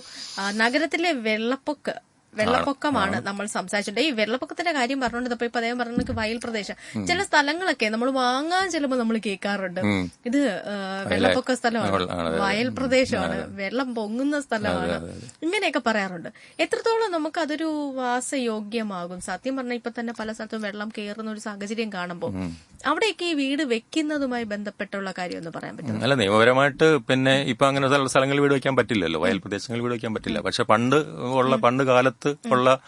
നഗരത്തിലെ വെള്ളപ്പൊക്ക വെള്ളപ്പൊക്കമാണ് നമ്മൾ സംസാരിച്ചിട്ട്. ഈ വെള്ളപ്പൊക്കത്തിന്റെ കാര്യം പറഞ്ഞുകൊണ്ടപ്പോ ഇപ്പൊ അദ്ദേഹം പറഞ്ഞ വയൽ പ്രദേശം. ചില സ്ഥലങ്ങളൊക്കെ നമ്മൾ വാങ്ങാൻ ചെല്ലുമ്പോൾ നമ്മൾ കേൾക്കാറുണ്ട്. ഇത് വെള്ളപ്പൊക്ക സ്ഥലമാണ്. വയൽ പ്രദേശമാണ്. വെള്ളം പൊങ്ങുന്ന സ്ഥലമാണ്. ഇങ്ങനെയൊക്കെ പറയാറുണ്ട്. എത്രത്തോളം നമുക്ക് അതൊരു വാസയോഗ്യമാകും? സത്യം പറഞ്ഞാൽ ഇപ്പൊ തന്നെ പല സ്ഥലത്തും വെള്ളം കയറുന്ന ഒരു സാഹചര്യം കാണുമ്പോൾ അവിടെയൊക്കെ ഈ വീട് വെക്കുന്നതുമായി ബന്ധപ്പെട്ടുള്ള കാര്യം ഒന്ന് പറയാൻ പറ്റും അല്ല നിയമപരമായിട്ട് പിന്നെ ഇപ്പൊ അങ്ങനെ സ്ഥല- സ്ഥലങ്ങളിൽ വീട് വെക്കാൻ പറ്റില്ലല്ലോ. വയൽ പ്രദേശങ്ങളിൽ വീട് വെക്കാൻ പറ്റില്ല. പക്ഷെ പണ്ട് ഉള്ള പണ്ട് കാലത്ത് ഉള്ള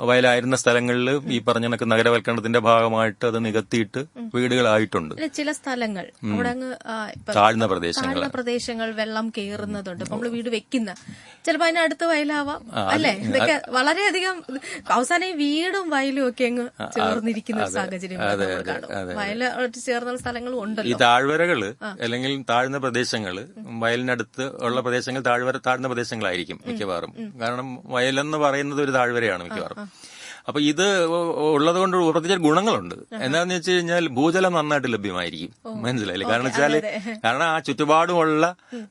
വയലായിരുന്ന സ്ഥലങ്ങളിൽ ഈ പറഞ്ഞ കണക്ക് നഗരവൽക്കരണത്തിന്റെ ഭാഗമായിട്ട് അത് നികത്തിയിട്ട് വീടുകളായിട്ടുണ്ട്. ചില സ്ഥലങ്ങൾ. അവിടെ അങ്ങ് താഴ്ന്ന പ്രദേശങ്ങൾ താഴ്ന്ന പ്രദേശങ്ങൾ വെള്ളം കയറുന്നതുണ്ട് നമ്മൾ വീട് വെക്കുന്ന. ചിലപ്പോ അതിനടുത്ത് വയലാവാം. അല്ലെ? ഇതൊക്കെ വളരെയധികം അവസാനം ഈ വീടും വയലും ഒക്കെ അങ്ങ് ചേർന്നിരിക്കുന്ന സാഹചര്യം വയലോട്ട് ചേർന്ന സ്ഥലങ്ങളും ഈ ഉണ്ടല്ലോ. താഴ്വരകൾ അല്ലെങ്കിൽ താഴ്ന്ന പ്രദേശങ്ങൾ വയലിനടുത്ത് ഉള്ള പ്രദേശങ്ങൾ താഴ്വര താഴ്ന്ന പ്രദേശങ്ങളായിരിക്കും മിക്കവാറും. കാരണം വയലെന്ന് പറയുന്നത് ഒരു താഴ്വരയാണ് മിക്കവാറും. അപ്പൊ ഇത് ഉള്ളത് കൊണ്ട് പ്രത്യേകിച്ച് ഗുണങ്ങളുണ്ട്. എന്താന്ന് വെച്ച് കഴിഞ്ഞാൽ ഭൂജലം നന്നായിട്ട് ലഭ്യമായിരിക്കും. മനസ്സിലായില്ലേ? കാരണം വെച്ചാൽ കാരണം ആ ചുറ്റുപാടുമുള്ള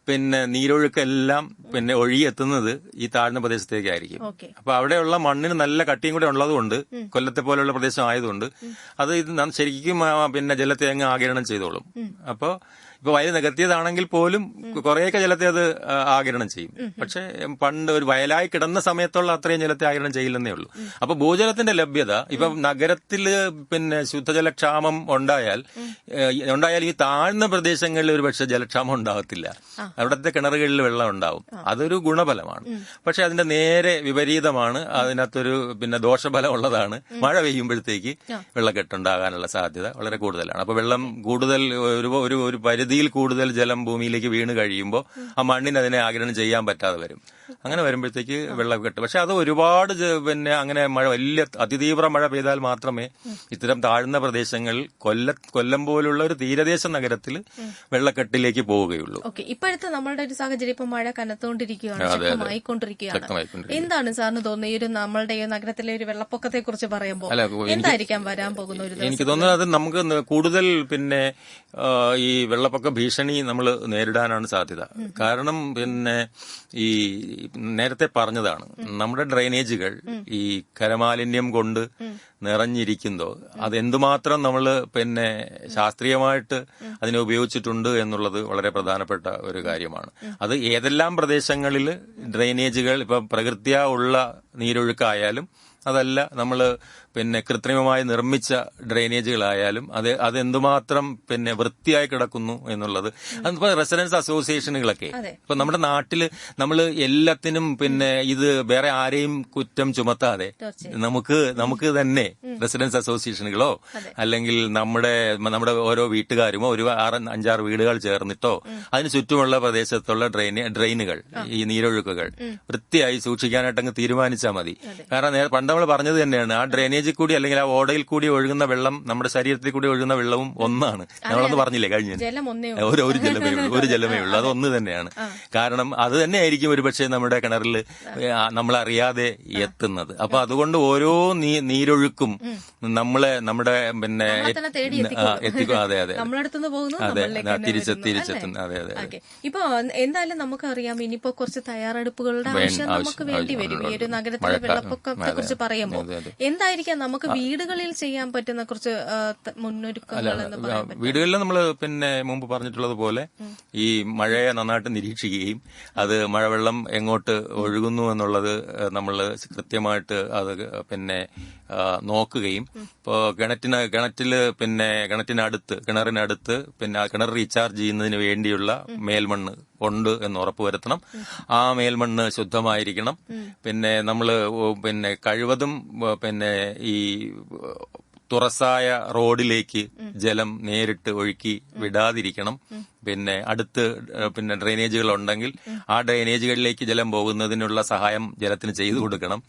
പിന്നെ നീരൊഴുക്കെല്ലാം പിന്നെ ഒഴുകിയെത്തുന്നത് ഈ താഴ്ന്ന പ്രദേശത്തേക്കായിരിക്കും. അപ്പൊ അവിടെയുള്ള മണ്ണിന് നല്ല കട്ടിയും കൂടെ ഉള്ളതുകൊണ്ട് കൊല്ലത്തെ പോലെയുള്ള പ്രദേശം ആയതുകൊണ്ട് അത് ഇത് ശരിക്കും പിന്നെ ജലത്തെ അങ്ങ് ആകിരണം ചെയ്തോളും. അപ്പോ ഇപ്പൊ വയൽ നികത്തിയതാണെങ്കിൽ പോലും കുറേയൊക്കെ ജലത്തെ അത് ആകിരണം ചെയ്യും. പക്ഷെ പണ്ട് ഒരു വയലായി കിടന്ന സമയത്തുള്ള അത്രയും ജലത്തെ ആകിരണം ചെയ്യില്ലെന്നേ ഉള്ളൂ. അപ്പൊ ഭൂജലത്തിന്റെ ലഭ്യത ഇപ്പൊ നഗരത്തിൽ പിന്നെ ശുദ്ധജലക്ഷാമം ഉണ്ടായാൽ ഉണ്ടായാൽ ഈ താഴ്ന്ന പ്രദേശങ്ങളിൽ ഒരു പക്ഷെ ജലക്ഷാമം ഉണ്ടാകത്തില്ല. അവിടുത്തെ കിണറുകളിൽ വെള്ളം ഉണ്ടാവും. അതൊരു ഗുണഫലമാണ്. പക്ഷെ അതിന്റെ നേരെ വിപരീതമാണ്. അതിനകത്തൊരു പിന്നെ ദോഷഫലം ഉള്ളതാണ് മഴ പെയ്യുമ്പോഴത്തേക്ക് വെള്ളക്കെട്ടുണ്ടാകാനുള്ള സാധ്യത വളരെ കൂടുതലാണ്. അപ്പൊ വെള്ളം കൂടുതൽ ഒരു ഒരു ഒരു പരിധിയിൽ കൂടുതൽ ജലം ഭൂമിയിലേക്ക് വീണ് കഴിയുമ്പോൾ ആ മണ്ണിന് അതിനെ ആഗിരണം ചെയ്യാൻ പറ്റാതെ വരും. അങ്ങനെ വരുമ്പോഴത്തേക്ക് വെള്ളം കെട്ടും. പക്ഷെ അത് ഒരുപാട് പിന്നെ അങ്ങനെ മഴ വലിയ അതിതീവ്ര മഴ പെയ്താൽ മാത്രമേ ഇത്തരം താഴ്ന്ന പ്രദേശങ്ങളിൽ കൊല്ല കൊല്ലം പോലുള്ള ഒരു തീരദേശ നഗരത്തിൽ വെള്ളക്കെട്ടിലേക്ക് പോവുകയുള്ളൂ. ഓക്കെ. ഇപ്പോഴത്തെ നമ്മളുടെ ഒരു സാഹചര്യം ഇപ്പൊ മഴ കനത്തുകൊണ്ടിരിക്കുകയാണ് ശക്തമായിക്കൊണ്ടിരിക്കുകയാണ്. എന്താണ് സാറിന് തോന്നുന്നത്? ഈ ഒരു നമ്മളുടെ ഈ നഗരത്തിലെ ഒരു വെള്ളപ്പൊക്കത്തെ കുറിച്ച് പറയുമ്പോൾ എന്തായിരിക്കാം വരാൻ പോകുന്ന ഒരു എനിക്ക് തോന്നുന്നത് അത് നമുക്ക് കൂടുതൽ പിന്നെ ഈ വെള്ളപ്പൊക്ക ഭീഷണി നമ്മൾ നേരിടാനാണ് സാധ്യത. കാരണം പിന്നെ ഈ നേരത്തെ പറഞ്ഞതാണ് നമ്മുടെ ഡ്രെയിനേജുകൾ ഈ കരമാലിന്യം കൊണ്ട് നിറഞ്ഞിരിക്കുന്നതോ അതെന്തുമാത്രം നമ്മൾ പിന്നെ ശാസ്ത്രീയമായിട്ട് അതിനെ ഉപയോഗിച്ചിട്ടുണ്ട് എന്നുള്ളത് വളരെ പ്രധാനപ്പെട്ട ഒരു കാര്യമാണ്. അത് ഏതെല്ലാം പ്രദേശങ്ങളിൽ ഡ്രെയിനേജുകൾ ഇപ്പം പ്രകൃത്യാ ഉള്ള നീരൊഴുക്കായാലും അതല്ല നമ്മൾ പിന്നെ കൃത്രിമമായി നിർമ്മിച്ച ഡ്രെയിനേജുകളായാലും അത് അതെന്തുമാത്രം പിന്നെ വൃത്തിയായി കിടക്കുന്നു എന്നുള്ളത്. അതിപ്പോ റെസിഡൻസ് അസോസിയേഷനുകളൊക്കെ. ഇപ്പൊ നമ്മുടെ നാട്ടിൽ നമ്മൾ എല്ലാത്തിനും പിന്നെ ഇത് വേറെ ആരെയും കുറ്റം ചുമത്താതെ നമുക്ക് നമുക്ക് തന്നെ റെസിഡൻസ് അസോസിയേഷനുകളോ അല്ലെങ്കിൽ നമ്മുടെ നമ്മുടെ ഓരോ വീട്ടുകാരുമോ ഒരു ആറ് അഞ്ചാറ് വീടുകൾ ചേർന്നിട്ടോ അതിന് ചുറ്റുമുള്ള പ്രദേശത്തുള്ള ഡ്രെയിൻ ഡ്രെയിനുകൾ ഈ നീരൊഴുക്കുകൾ വൃത്തിയായി സൂക്ഷിക്കാനായിട്ട് അങ്ങ് തീരുമാനിച്ചാൽ മതി കാരണം പണ്ട് നമ്മൾ പറഞ്ഞത് തന്നെയാണ് ആ ഡ്രെയിനേജിൽ കൂടി അല്ലെങ്കിൽ ആ ഓടയിൽ കൂടി ഒഴുകുന്ന വെള്ളം നമ്മുടെ ശരീരത്തിൽ കൂടി ഒഴുകുന്ന വെള്ളവും ഒന്നാണ്. നമ്മളന്ന് പറഞ്ഞില്ലേ കഴിഞ്ഞ ഒരു ഒരു ജലമേ ഉള്ളൂ ഒരു ജലമേ ഉള്ളൂ. അത് ഒന്ന് തന്നെയാണ്. കാരണം അത് തന്നെ ആയിരിക്കും ഒരുപക്ഷെ നമ്മുടെ കിണറിൽ നമ്മൾ അറിയാതെ എത്തുന്നത്. അപ്പൊ അതുകൊണ്ട് ഓരോ നീരൊഴുക്കും നമ്മളെ നമ്മുടെ പിന്നെ എത്തിക്കും അതെ അതെ അതെ. തിരിച്ചെത്തി തിരിച്ചെത്തുന്നു അതെ അതെ ഇപ്പൊ എന്തായാലും നമുക്കറിയാം ഇനിയിപ്പോ കുറച്ച് തയ്യാറെടുപ്പുകളുടെ ആവശ്യം നമുക്ക് വേണ്ടി വരും. ഈ ഒരു നഗരത്തിലെ വെള്ളപ്പൊക്കത്തെ കുറിച്ച് പറയുമ്പോൾ അതെ, നമുക്ക് വീടുകളിൽ ചെയ്യാൻ പറ്റുന്ന കുറച്ച് മുന്നൊരുക്കങ്ങൾ വീടുകളിൽ നമ്മൾ പിന്നെ മുമ്പ് പറഞ്ഞിട്ടുള്ളത് പോലെ ഈ മഴയെ നന്നായിട്ട് നിരീക്ഷിക്കുകയും അത് മഴവെള്ളം എങ്ങോട്ട് ഒഴുകുന്നു എന്നുള്ളത് നമ്മൾ കൃത്യമായിട്ട് അത് പിന്നെ നോക്കുകയും ഇപ്പോൾ കിണറ്റിന് കിണറ്റിൽ പിന്നെ കിണറ്റിനടുത്ത് കിണറിനടുത്ത് പിന്നെ കിണർ റീചാർജ് ചെയ്യുന്നതിന് വേണ്ടിയുള്ള മേൽമണ്ണ് ഉണ്ട് എന്ന് ഉറപ്പുവരുത്തണം ആ മേൽമണ്ണ് ശുദ്ധമായിരിക്കണം. പിന്നെ നമ്മൾ പിന്നെ കഴിവതും പിന്നെ ഈ തുറസായ റോഡിലേക്ക് ജലം നേരിട്ട് ഒഴുക്കി വിടാതിരിക്കണം. പിന്നെ അടുത്ത് പിന്നെ ഡ്രെയിനേജുകൾ ഉണ്ടെങ്കിൽ ആ ഡ്രെയിനേജുകളിലേക്ക് ജലം പോകുന്നതിനുള്ള സഹായം ജലത്തിന് ചെയ്തു കൊടുക്കണം.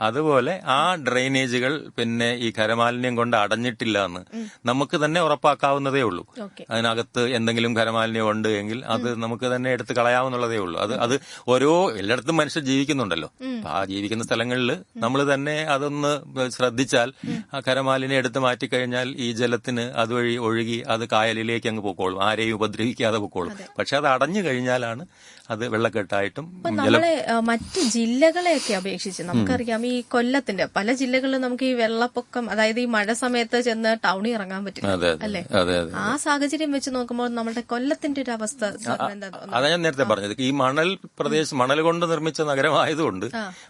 അതുപോലെ ആ ഡ്രെയിനേജുകൾ പിന്നെ ഈ ഖരമാലിന്യം കൊണ്ട് അടഞ്ഞിട്ടില്ല എന്ന് നമുക്ക് തന്നെ ഉറപ്പാക്കാവുന്നതേ ഉള്ളൂ. അതിനകത്ത് എന്തെങ്കിലും ഖരമാലിന്യം ഉണ്ട് എങ്കിൽ അത് നമുക്ക് തന്നെ എടുത്ത് കളയാവുന്നുള്ളതേ ഉള്ളൂ. അത് അത് ഓരോ എല്ലായിടത്തും മനുഷ്യർ ജീവിക്കുന്നുണ്ടല്ലോ. അപ്പൊ ആ ജീവിക്കുന്ന സ്ഥലങ്ങളിൽ നമ്മൾ തന്നെ അതൊന്ന് ശ്രദ്ധിച്ചാൽ ആ ഖരമാലിന്യം എടുത്ത് മാറ്റിക്കഴിഞ്ഞാൽ ഈ ജലത്തിന് അതുവഴി ഒഴുകി അത് കായലിലേക്ക് അങ്ങ് പോക്കോളും. ആരെയും ഉപദ്രവിക്കാതെ പൊക്കോളും. പക്ഷെ അത് അടഞ്ഞു കഴിഞ്ഞാലാണ് അത് വെള്ളക്കെട്ടായിട്ടും നമ്മളെ മറ്റ് ജില്ലകളെയൊക്കെ അപേക്ഷിച്ച് നമുക്കറിയാം ഈ കൊല്ലത്തിന്റെ പല ജില്ലകളിലും നമുക്ക് ഈ വെള്ളപ്പൊക്കം അതായത് ഈ മഴ സമയത്ത് ചെന്ന് ടൗണിൽ ഇറങ്ങാൻ പറ്റും അല്ലേ? ആ സാഹചര്യം വെച്ച് നോക്കുമ്പോൾ നമ്മുടെ കൊല്ലത്തിന്റെ ഒരു അവസ്ഥ അതാ ഞാൻ നേരത്തെ പറഞ്ഞത്. ഈ മണൽ പ്രദേശം മണൽ കൊണ്ട് നിർമ്മിച്ച നഗരമായതുകൊണ്ട്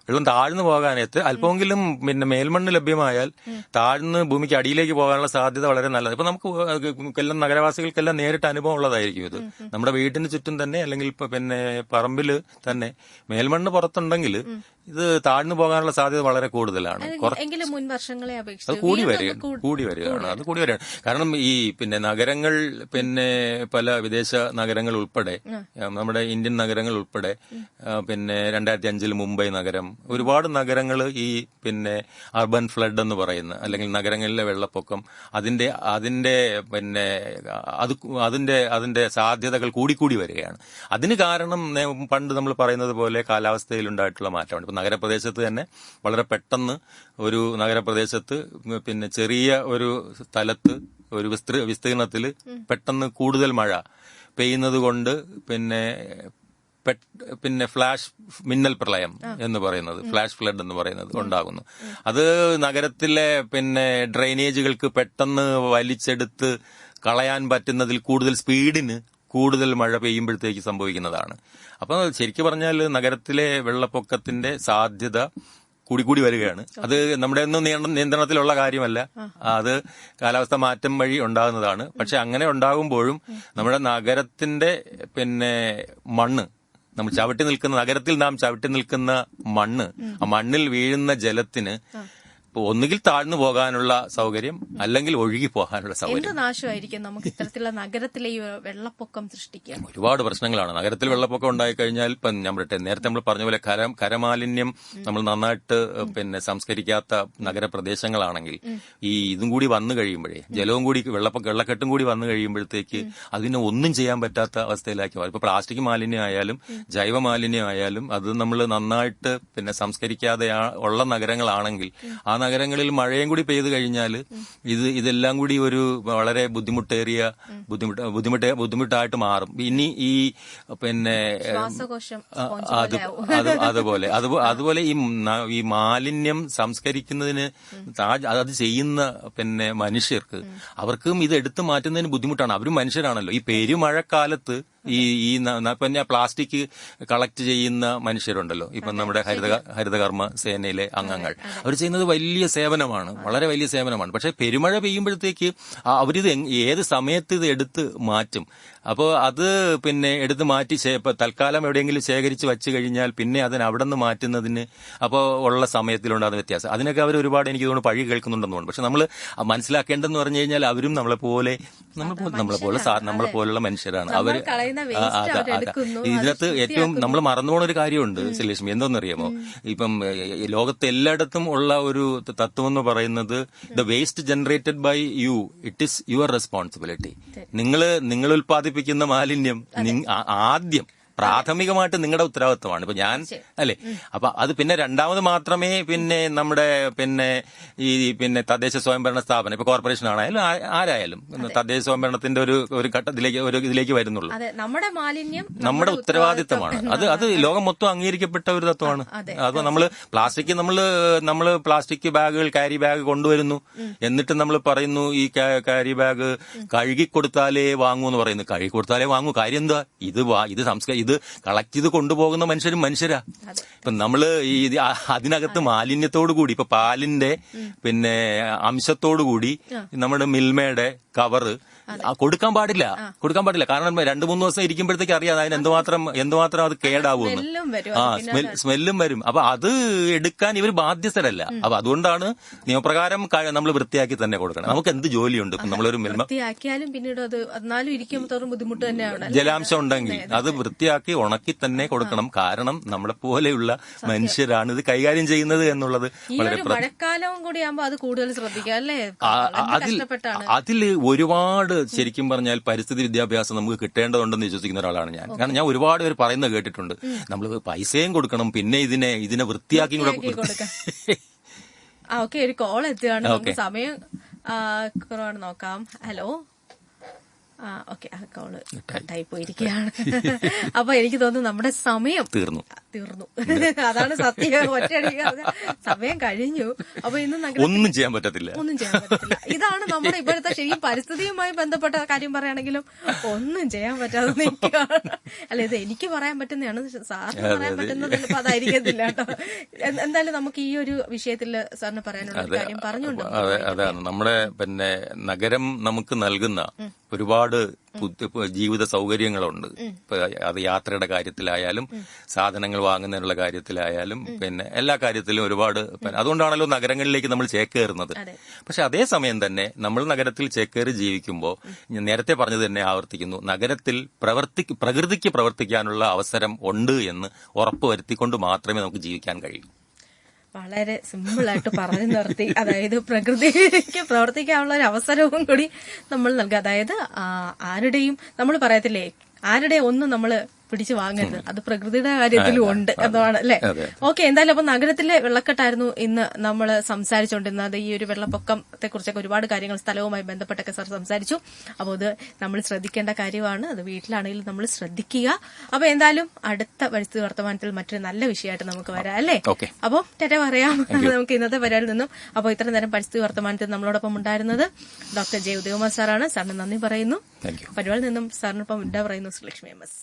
വെള്ളം താഴ്ന്നു പോകാനേത്ത് അല്പമെങ്കിലും പിന്നെ മേൽമണ്ണ് ലഭ്യമായാൽ താഴ്ന്ന് ഭൂമിക്ക് അടിയിലേക്ക് പോകാനുള്ള സാധ്യത വളരെ നല്ലതാണ്. ഇപ്പൊ നമുക്ക് കൊല്ലം നഗരവാസികൾക്കെല്ലാം നേരിട്ട് അനുഭവം ഉള്ളതായിരിക്കും ഇത്. നമ്മുടെ വീടിന് ചുറ്റും തന്നെ അല്ലെങ്കിൽ ഇപ്പൊ പിന്നെ പറമ്പിൽ തന്നെ മേൽമണ്ണ് പുറത്തുണ്ടെങ്കിൽ ഇത് താഴ്ന്നു പോകാനുള്ള സാധ്യത വളരെ കൂടുതലാണ്. അത് കൂടി വരികയാണ് വരിക കൂടി വരികയാണ്. അത് കൂടി വരികയാണ്. കാരണം ഈ പിന്നെ നഗരങ്ങൾ പിന്നെ പല വിദേശ നഗരങ്ങൾ ഉൾപ്പെടെ നമ്മുടെ ഇന്ത്യൻ നഗരങ്ങൾ ഉൾപ്പെടെ പിന്നെ രണ്ടായിരത്തി അഞ്ചിൽ മുംബൈ നഗരം ഒരുപാട് നഗരങ്ങൾ ഈ പിന്നെ അർബൻ ഫ്ലഡ് എന്ന് പറയുന്ന അല്ലെങ്കിൽ നഗരങ്ങളിലെ വെള്ളപ്പൊക്കം അതിന്റെ അതിന്റെ പിന്നെ അത് അതിന്റെ അതിന്റെ സാധ്യതകൾ കൂടിക്കൂടി വരികയാണ്. അതിന് കാരണം നേ- പണ്ട് നമ്മൾ പറയുന്നത് പോലെ കാലാവസ്ഥയിൽ ഉണ്ടായിട്ടുള്ള മാറ്റമാണ്. ഇപ്പൊ നഗരപ്രദേശത്ത് തന്നെ വളരെ പെട്ടെന്ന് ഒരു നഗരപ്രദേശത്ത് പിന്നെ ചെറിയ ഒരു സ്ഥലത്ത് ഒരു വിസ്തൃ വിസ്തീർണത്തിൽ പെട്ടെന്ന് കൂടുതൽ മഴ പെയ്യുന്നത് കൊണ്ട് പിന്നെ പിന്നെ ഫ്ലാഷ് മിന്നൽ പ്രളയം എന്ന് പറയുന്നത് ഫ്ലാഷ് ഫ്ലഡ് എന്ന് പറയുന്നത് ഉണ്ടാകുന്നു. അത് നഗരത്തിലെ പിന്നെ ഡ്രെയിനേജുകൾക്ക് പെട്ടെന്ന് വലിച്ചെടുത്ത് കളയാൻ പറ്റുന്നതിൽ കൂടുതൽ സ്പീഡിന് കൂടുതൽ മഴ പെയ്യുമ്പോഴത്തേക്ക് സംഭവിക്കുന്നതാണ്. അപ്പോൾ ശരിക്കും പറഞ്ഞാൽ നഗരത്തിലെ വെള്ളപ്പൊക്കത്തിന്റെ സാധ്യത കൂടി കൂടി വരികയാണ്. അത് നമ്മുടെ ഒന്നും നിയന്ത്രണത്തിലുള്ള കാര്യമല്ല. അത് കാലാവസ്ഥ മാറ്റം വഴി ഉണ്ടാകുന്നതാണ്. പക്ഷെ അങ്ങനെ ഉണ്ടാകുമ്പോഴും നമ്മുടെ നഗരത്തിന്റെ പിന്നെ മണ്ണ് നമ്മൾ ചവിട്ടി നിൽക്കുന്ന നഗരത്തിൽ നാം ചവിട്ടി നിൽക്കുന്ന മണ്ണ് ആ മണ്ണിൽ വീഴുന്ന ജലത്തിന് ഒന്നുകിൽ താഴ്ന്നു പോകാനുള്ള സൗകര്യം അല്ലെങ്കിൽ ഒഴുകി പോകാനുള്ള സൗകര്യം. എന്ത് നാശമായിരിക്കും നമുക്ക് ഇത്തരത്തിലുള്ള നഗരത്തിലെ ഈ വെള്ളപ്പൊക്കം സൃഷ്ടിക്കുക ഒരുപാട് പ്രശ്നങ്ങളാണ്. നഗരത്തിൽ വെള്ളപ്പൊക്കം ഉണ്ടായി കഴിഞ്ഞാൽ ഇപ്പം ഞാൻ പറയട്ടെ നേരത്തെ നമ്മൾ പറഞ്ഞ പോലെ കര കരമാലിന്യം നമ്മൾ നന്നായിട്ട് പിന്നെ സംസ്കരിക്കാത്ത നഗരപ്രദേശങ്ങളാണെങ്കിൽ ഈ ഇതും കൂടി വന്നു കഴിയുമ്പോഴേ ജലവും കൂടി വെള്ളപ്പൊക്കം വെള്ളക്കെട്ടും കൂടി വന്നു കഴിയുമ്പോഴത്തേക്ക് അതിനെ ഒന്നും ചെയ്യാൻ പറ്റാത്ത അവസ്ഥയിലാക്കി മാറും. ഇപ്പൊ പ്ലാസ്റ്റിക് മാലിന്യം ആയാലും ജൈവ മാലിന്യം ആയാലും അത് നമ്മൾ നന്നായിട്ട് പിന്നെ സംസ്കരിക്കാതെ ഉള്ള നഗരങ്ങളാണെങ്കിൽ ആ നഗരങ്ങളിൽ മഴയും കൂടി പെയ്തു കഴിഞ്ഞാൽ ഇത് ഇതെല്ലാം കൂടി ഒരു വളരെ ബുദ്ധിമുട്ടേറിയ ബുദ്ധിമുട്ട് ബുദ്ധിമുട്ട് ബുദ്ധിമുട്ടായിട്ട് മാറും. ഇനി ഈ പിന്നെ അത് അതുപോലെ. അതുപോലെ ഈ ഈ മാലിന്യം സംസ്കരിക്കുന്നതിന് അത് ചെയ്യുന്ന പിന്നെ മനുഷ്യർക്ക് അവർക്കും ഇത് എടുത്തു മാറ്റുന്നതിന് ബുദ്ധിമുട്ടാണ്. അവരും മനുഷ്യരാണല്ലോ. ഈ പെരുമഴക്കാലത്ത് ഈ ഈ പിന്നെ പ്ലാസ്റ്റിക് കളക്ട് ചെയ്യുന്ന മനുഷ്യരുണ്ടല്ലോ. ഇപ്പം നമ്മുടെ ഹരിത ഹരിതകർമ്മ സേനയിലെ അംഗങ്ങൾ. അവർ ചെയ്യുന്നത് വലിയ സേവനമാണ്. വളരെ വലിയ സേവനമാണ്. പക്ഷെ പെരുമഴ പെയ്യുമ്പോഴത്തേക്ക് അവരിത് ഏത് സമയത്ത് ഇത് എടുത്ത് മാറ്റും? അപ്പോൾ അത് പിന്നെ എടുത്ത് മാറ്റി തൽക്കാലം എവിടെയെങ്കിലും ശേഖരിച്ച് വെച്ച് കഴിഞ്ഞാൽ പിന്നെ അതിന് അവിടെ നിന്ന് മാറ്റുന്നതിന് അപ്പോൾ ഉള്ള സമയത്തിലുണ്ടാകുന്ന വ്യത്യാസം. അതിനൊക്കെ അവർ ഒരുപാട് എനിക്ക് തോന്നുന്നു പഴി കേൾക്കുന്നുണ്ടെന്ന് തോന്നുന്നു. പക്ഷെ നമ്മൾ മനസ്സിലാക്കേണ്ടതെന്ന് പറഞ്ഞു കഴിഞ്ഞാൽ അവരും നമ്മളെ പോലെ നമ്മൾ നമ്മളെ പോലെ നമ്മളെ പോലുള്ള മനുഷ്യരാണ്. അവർ ഇതിനകത്ത് ഏറ്റവും നമ്മൾ മറന്നുപോണ ഒരു കാര്യമുണ്ട് ശ്രീലക്ഷ്മി. എന്തോന്നറിയാമോ? ഇപ്പം ലോകത്ത് എല്ലായിടത്തും ഉള്ള ഒരു തത്വം എന്ന് പറയുന്നത് the waste generated by you it is your responsibility നിങ്ങൾ നിങ്ങൾ ഉൽപ്പാദിപ്പിക്കുന്ന മാലിന്യം ആദ്യം പ്രാഥമികമായിട്ട് നിങ്ങളുടെ ഉത്തരവാദിത്വമാണ്. ഇപ്പൊ ഞാൻ അല്ലെ? അപ്പൊ അത് പിന്നെ രണ്ടാമത് മാത്രമേ പിന്നെ നമ്മുടെ പിന്നെ ഈ പിന്നെ തദ്ദേശ സ്വയംഭരണ സ്ഥാപനം ഇപ്പൊ കോർപ്പറേഷൻ ആണായാലും ആരായാലും തദ്ദേശ സ്വയംഭരണത്തിന്റെ ഒരു ഒരു ഘട്ടത്തിലേക്ക് ഒരു ഇതിലേക്ക് വരുന്നുള്ളൂ. നമ്മുടെ മാലിന്യം നമ്മുടെ ഉത്തരവാദിത്തമാണ് അത് അത് ലോകം മൊത്തം അംഗീകരിക്കപ്പെട്ട ഒരു തത്വമാണ്. അത്. നമ്മൾ പ്ലാസ്റ്റിക് നമ്മൾ നമ്മൾ പ്ലാസ്റ്റിക് ബാഗുകൾ കാരി ബാഗ് കൊണ്ടുവരുന്നു. എന്നിട്ട് നമ്മൾ പറയുന്നു ഈ കാരി ബാഗ് കഴുകി കൊടുത്താലേ വാങ്ങൂ എന്ന് പറയുന്നു. കഴുകി കൊടുത്താലേ വാങ്ങൂ. കാര്യം എന്താ? ഇത് ഇത് സംസ്കാരം ഇത് കളക്ട് ചെയ്ത് കൊണ്ടുപോകുന്ന മനുഷ്യരും മനുഷ്യരാ. ഇപ്പൊ നമ്മൾ ഈ അതിനകത്ത് മാലിന്യത്തോടു കൂടി ഇപ്പൊ പാലിന്റെ പിന്നെ അംശത്തോടു കൂടി നമ്മുടെ മിൽമയുടെ കവറ് ആ, കൊടുക്കാൻ പാടില്ല. കൊടുക്കാൻ പാടില്ല. കാരണം രണ്ടു മൂന്ന് ദിവസം ഇരിക്കുമ്പോഴത്തേക്ക് അറിയാം. അതിന് എന്തുമാത്രം എന്തുമാത്രം അത് കേടാവുമെന്ന് വരും. ആ സ്മെൽ സ്മെല്ലും വരും. അപ്പൊ അത് എടുക്കാൻ ഇവർ ബാധ്യസ്ഥരല്ല. അപ്പൊ അതുകൊണ്ടാണ് നിയമപ്രകാരം നമ്മൾ വൃത്തിയാക്കി തന്നെ കൊടുക്കണം. നമുക്ക് എന്ത് ജോലിയുണ്ട്? ഇപ്പൊ നമ്മളൊരു മിൽമ വൃത്തിയാക്കിയാലും പിന്നീട് അത് എന്നാലും ഇരിക്കും തോറും ബുദ്ധിമുട്ട് തന്നെയാണ്. ജലാംശം ഉണ്ടെങ്കിൽ അത് വൃത്തിയാക്കി ഉണക്കി തന്നെ കൊടുക്കണം. കാരണം നമ്മളെ പോലെയുള്ള മനുഷ്യരാണ് ഇത് കൈകാര്യം ചെയ്യുന്നത് എന്നുള്ളത് ഈ വളരെ ഒരു പ്ര- മഴക്കാലവും കൂടി ആകുമ്പോ അത് കൂടുതൽ ശ്രദ്ധിക്കാം അല്ലേ? ആ- വളരെ അതിൽ കഷ്ടപ്പെട്ടാണ്. അതിൽ ഒരുപാട് ശരിക്കും പറഞ്ഞാൽ പരിസ്ഥിതി വിദ്യാഭ്യാസം നമുക്ക് കിട്ടേണ്ടതുണ്ടെന്ന് വിശ്വസിക്കുന്ന ഒരാളാണ് ഞാൻ. കാരണം ഞാൻ ഒരുപാട് പേര് പറയുന്നത് കേട്ടിട്ടുണ്ട്. നമ്മൾ പൈസയും കൊടുക്കണം പിന്നെ ഇതിനെ ഇതിനെ വൃത്തിയാക്കി കൂടെ വൃത്തിയാക്കി കൊടുക്കാം. ഓക്കെ ഒരു കോൾ എത്തുകയാണ്. നമുക്ക് സമയം കുറവാണ്. നോക്കാം. ഹലോ ഓക്കെ ആ കോൾ കട്ടായി പോയിരിക്കുകയാണ് [LAUGHS] അപ്പൊ എനിക്ക് തോന്നുന്നു നമ്മുടെ സമയം തീർന്നു. തീർന്നു. [LAUGHS] അതാണ് സത്യം. ഒറ്റയടിക്ക് സമയം കഴിഞ്ഞു. അപ്പൊ ഇന്ന് ഒന്നും ചെയ്യാൻ പറ്റത്തില്ല. ഒന്നും ചെയ്യാൻ പറ്റത്തില്ല. ഇതാണ് നമ്മുടെ ഇപ്പോഴത്തെ ശരിക്കും പരിസ്ഥിതിയുമായി ബന്ധപ്പെട്ട കാര്യം പറയുകയാണെങ്കിലും ഒന്നും ചെയ്യാൻ പറ്റാതെ നിൽക്കുകയാണ്. അല്ല ഇത് എനിക്ക് പറയാൻ പറ്റുന്നതാണ്. സാറിന് പറയാൻ പറ്റുന്നത് അതായിരിക്കത്തില്ല കേട്ടോ. എന്തായാലും നമുക്ക് ഈ ഒരു വിഷയത്തിൽ സാറിന് പറയാനുള്ള കാര്യം പറഞ്ഞുകൊണ്ടോ അതെ അതാണ്. നമ്മുടെ പിന്നെ നഗരം നമുക്ക് നൽകുന്ന ഒരുപാട് ഇപ്പൊ ജീവിത സൗകര്യങ്ങളുണ്ട്. ഇപ്പൊ അത് യാത്രയുടെ കാര്യത്തിലായാലും സാധനങ്ങൾ വാങ്ങുന്നതിനുള്ള കാര്യത്തിലായാലും പിന്നെ എല്ലാ കാര്യത്തിലും ഒരുപാട് അതുകൊണ്ടാണല്ലോ നഗരങ്ങളിലേക്ക് നമ്മൾ ചേക്കേറുന്നത്. പക്ഷെ അതേ സമയം തന്നെ നമ്മൾ നഗരത്തിൽ ചേക്കേറി ജീവിക്കുമ്പോൾ നേരത്തെ പറഞ്ഞത് തന്നെ ആവർത്തിക്കുന്നു. നഗരത്തിൽ പ്രവർത്തി പ്രകൃതിക്ക് പ്രവർത്തിക്കാനുള്ള അവസരം ഉണ്ട് എന്ന് ഉറപ്പുവരുത്തിക്കൊണ്ട് മാത്രമേ നമുക്ക് ജീവിക്കാൻ കഴിയൂ. വളരെ സിമ്പിൾ ആയിട്ട് പറഞ്ഞു നിർത്തി. അതായത് പ്രകൃതിക്ക് പ്രവർത്തിക്കാനുള്ള ഒരു അവസരവും കൂടി നമ്മൾ നൽകുക അതായത് ആരുടെയും നമ്മൾ പറയത്തില്ലേ ആരുടെ ഒന്നും നമ്മൾ പിടിച്ചു വാങ്ങരുത്. അത് പ്രകൃതിയുടെ കാര്യത്തിലും ഉണ്ട് അതാണ് അല്ലെ? ഓക്കെ എന്തായാലും അപ്പൊ നഗരത്തിലെ വെള്ളക്കെട്ടായിരുന്നു ഇന്ന് നമ്മൾ സംസാരിച്ചുകൊണ്ടിരുന്നത് ഈ ഒരു വെള്ളപ്പൊക്കത്തെ കുറിച്ചൊക്കെ ഒരുപാട് കാര്യങ്ങൾ സ്ഥലവുമായി ബന്ധപ്പെട്ടൊക്കെ സാർ സംസാരിച്ചു. അപ്പോൾ അത് നമ്മൾ ശ്രദ്ധിക്കേണ്ട കാര്യമാണ്. അത് വീട്ടിലാണെങ്കിലും നമ്മൾ ശ്രദ്ധിക്കുക. അപ്പൊ എന്തായാലും അടുത്ത പരിസ്ഥിതി വർത്തമാനത്തിൽ മറ്റൊരു നല്ല വിഷയമായിട്ട് നമുക്ക് വരാം അല്ലേ? അപ്പോൾ ടെറ്റ പറയാം. നമുക്ക് ഇന്നത്തെ പരിപാടിയിൽ നിന്നും അപ്പോൾ ഇത്ര നേരം പരിസ്ഥിതി വർത്തമാനത്തിൽ നമ്മളോടൊപ്പം ഉണ്ടായിരുന്നത് ഡോക്ടർ ജെ ഉദയകുമാർ സാറാണ്. സാറിന് നന്ദി പറയുന്നു. പരിപാടിയിൽ നിന്നും സാറിനൊപ്പം ഉണ്ടാ പറയുന്നു ശ്രീലക്ഷ്മി എം എസ്.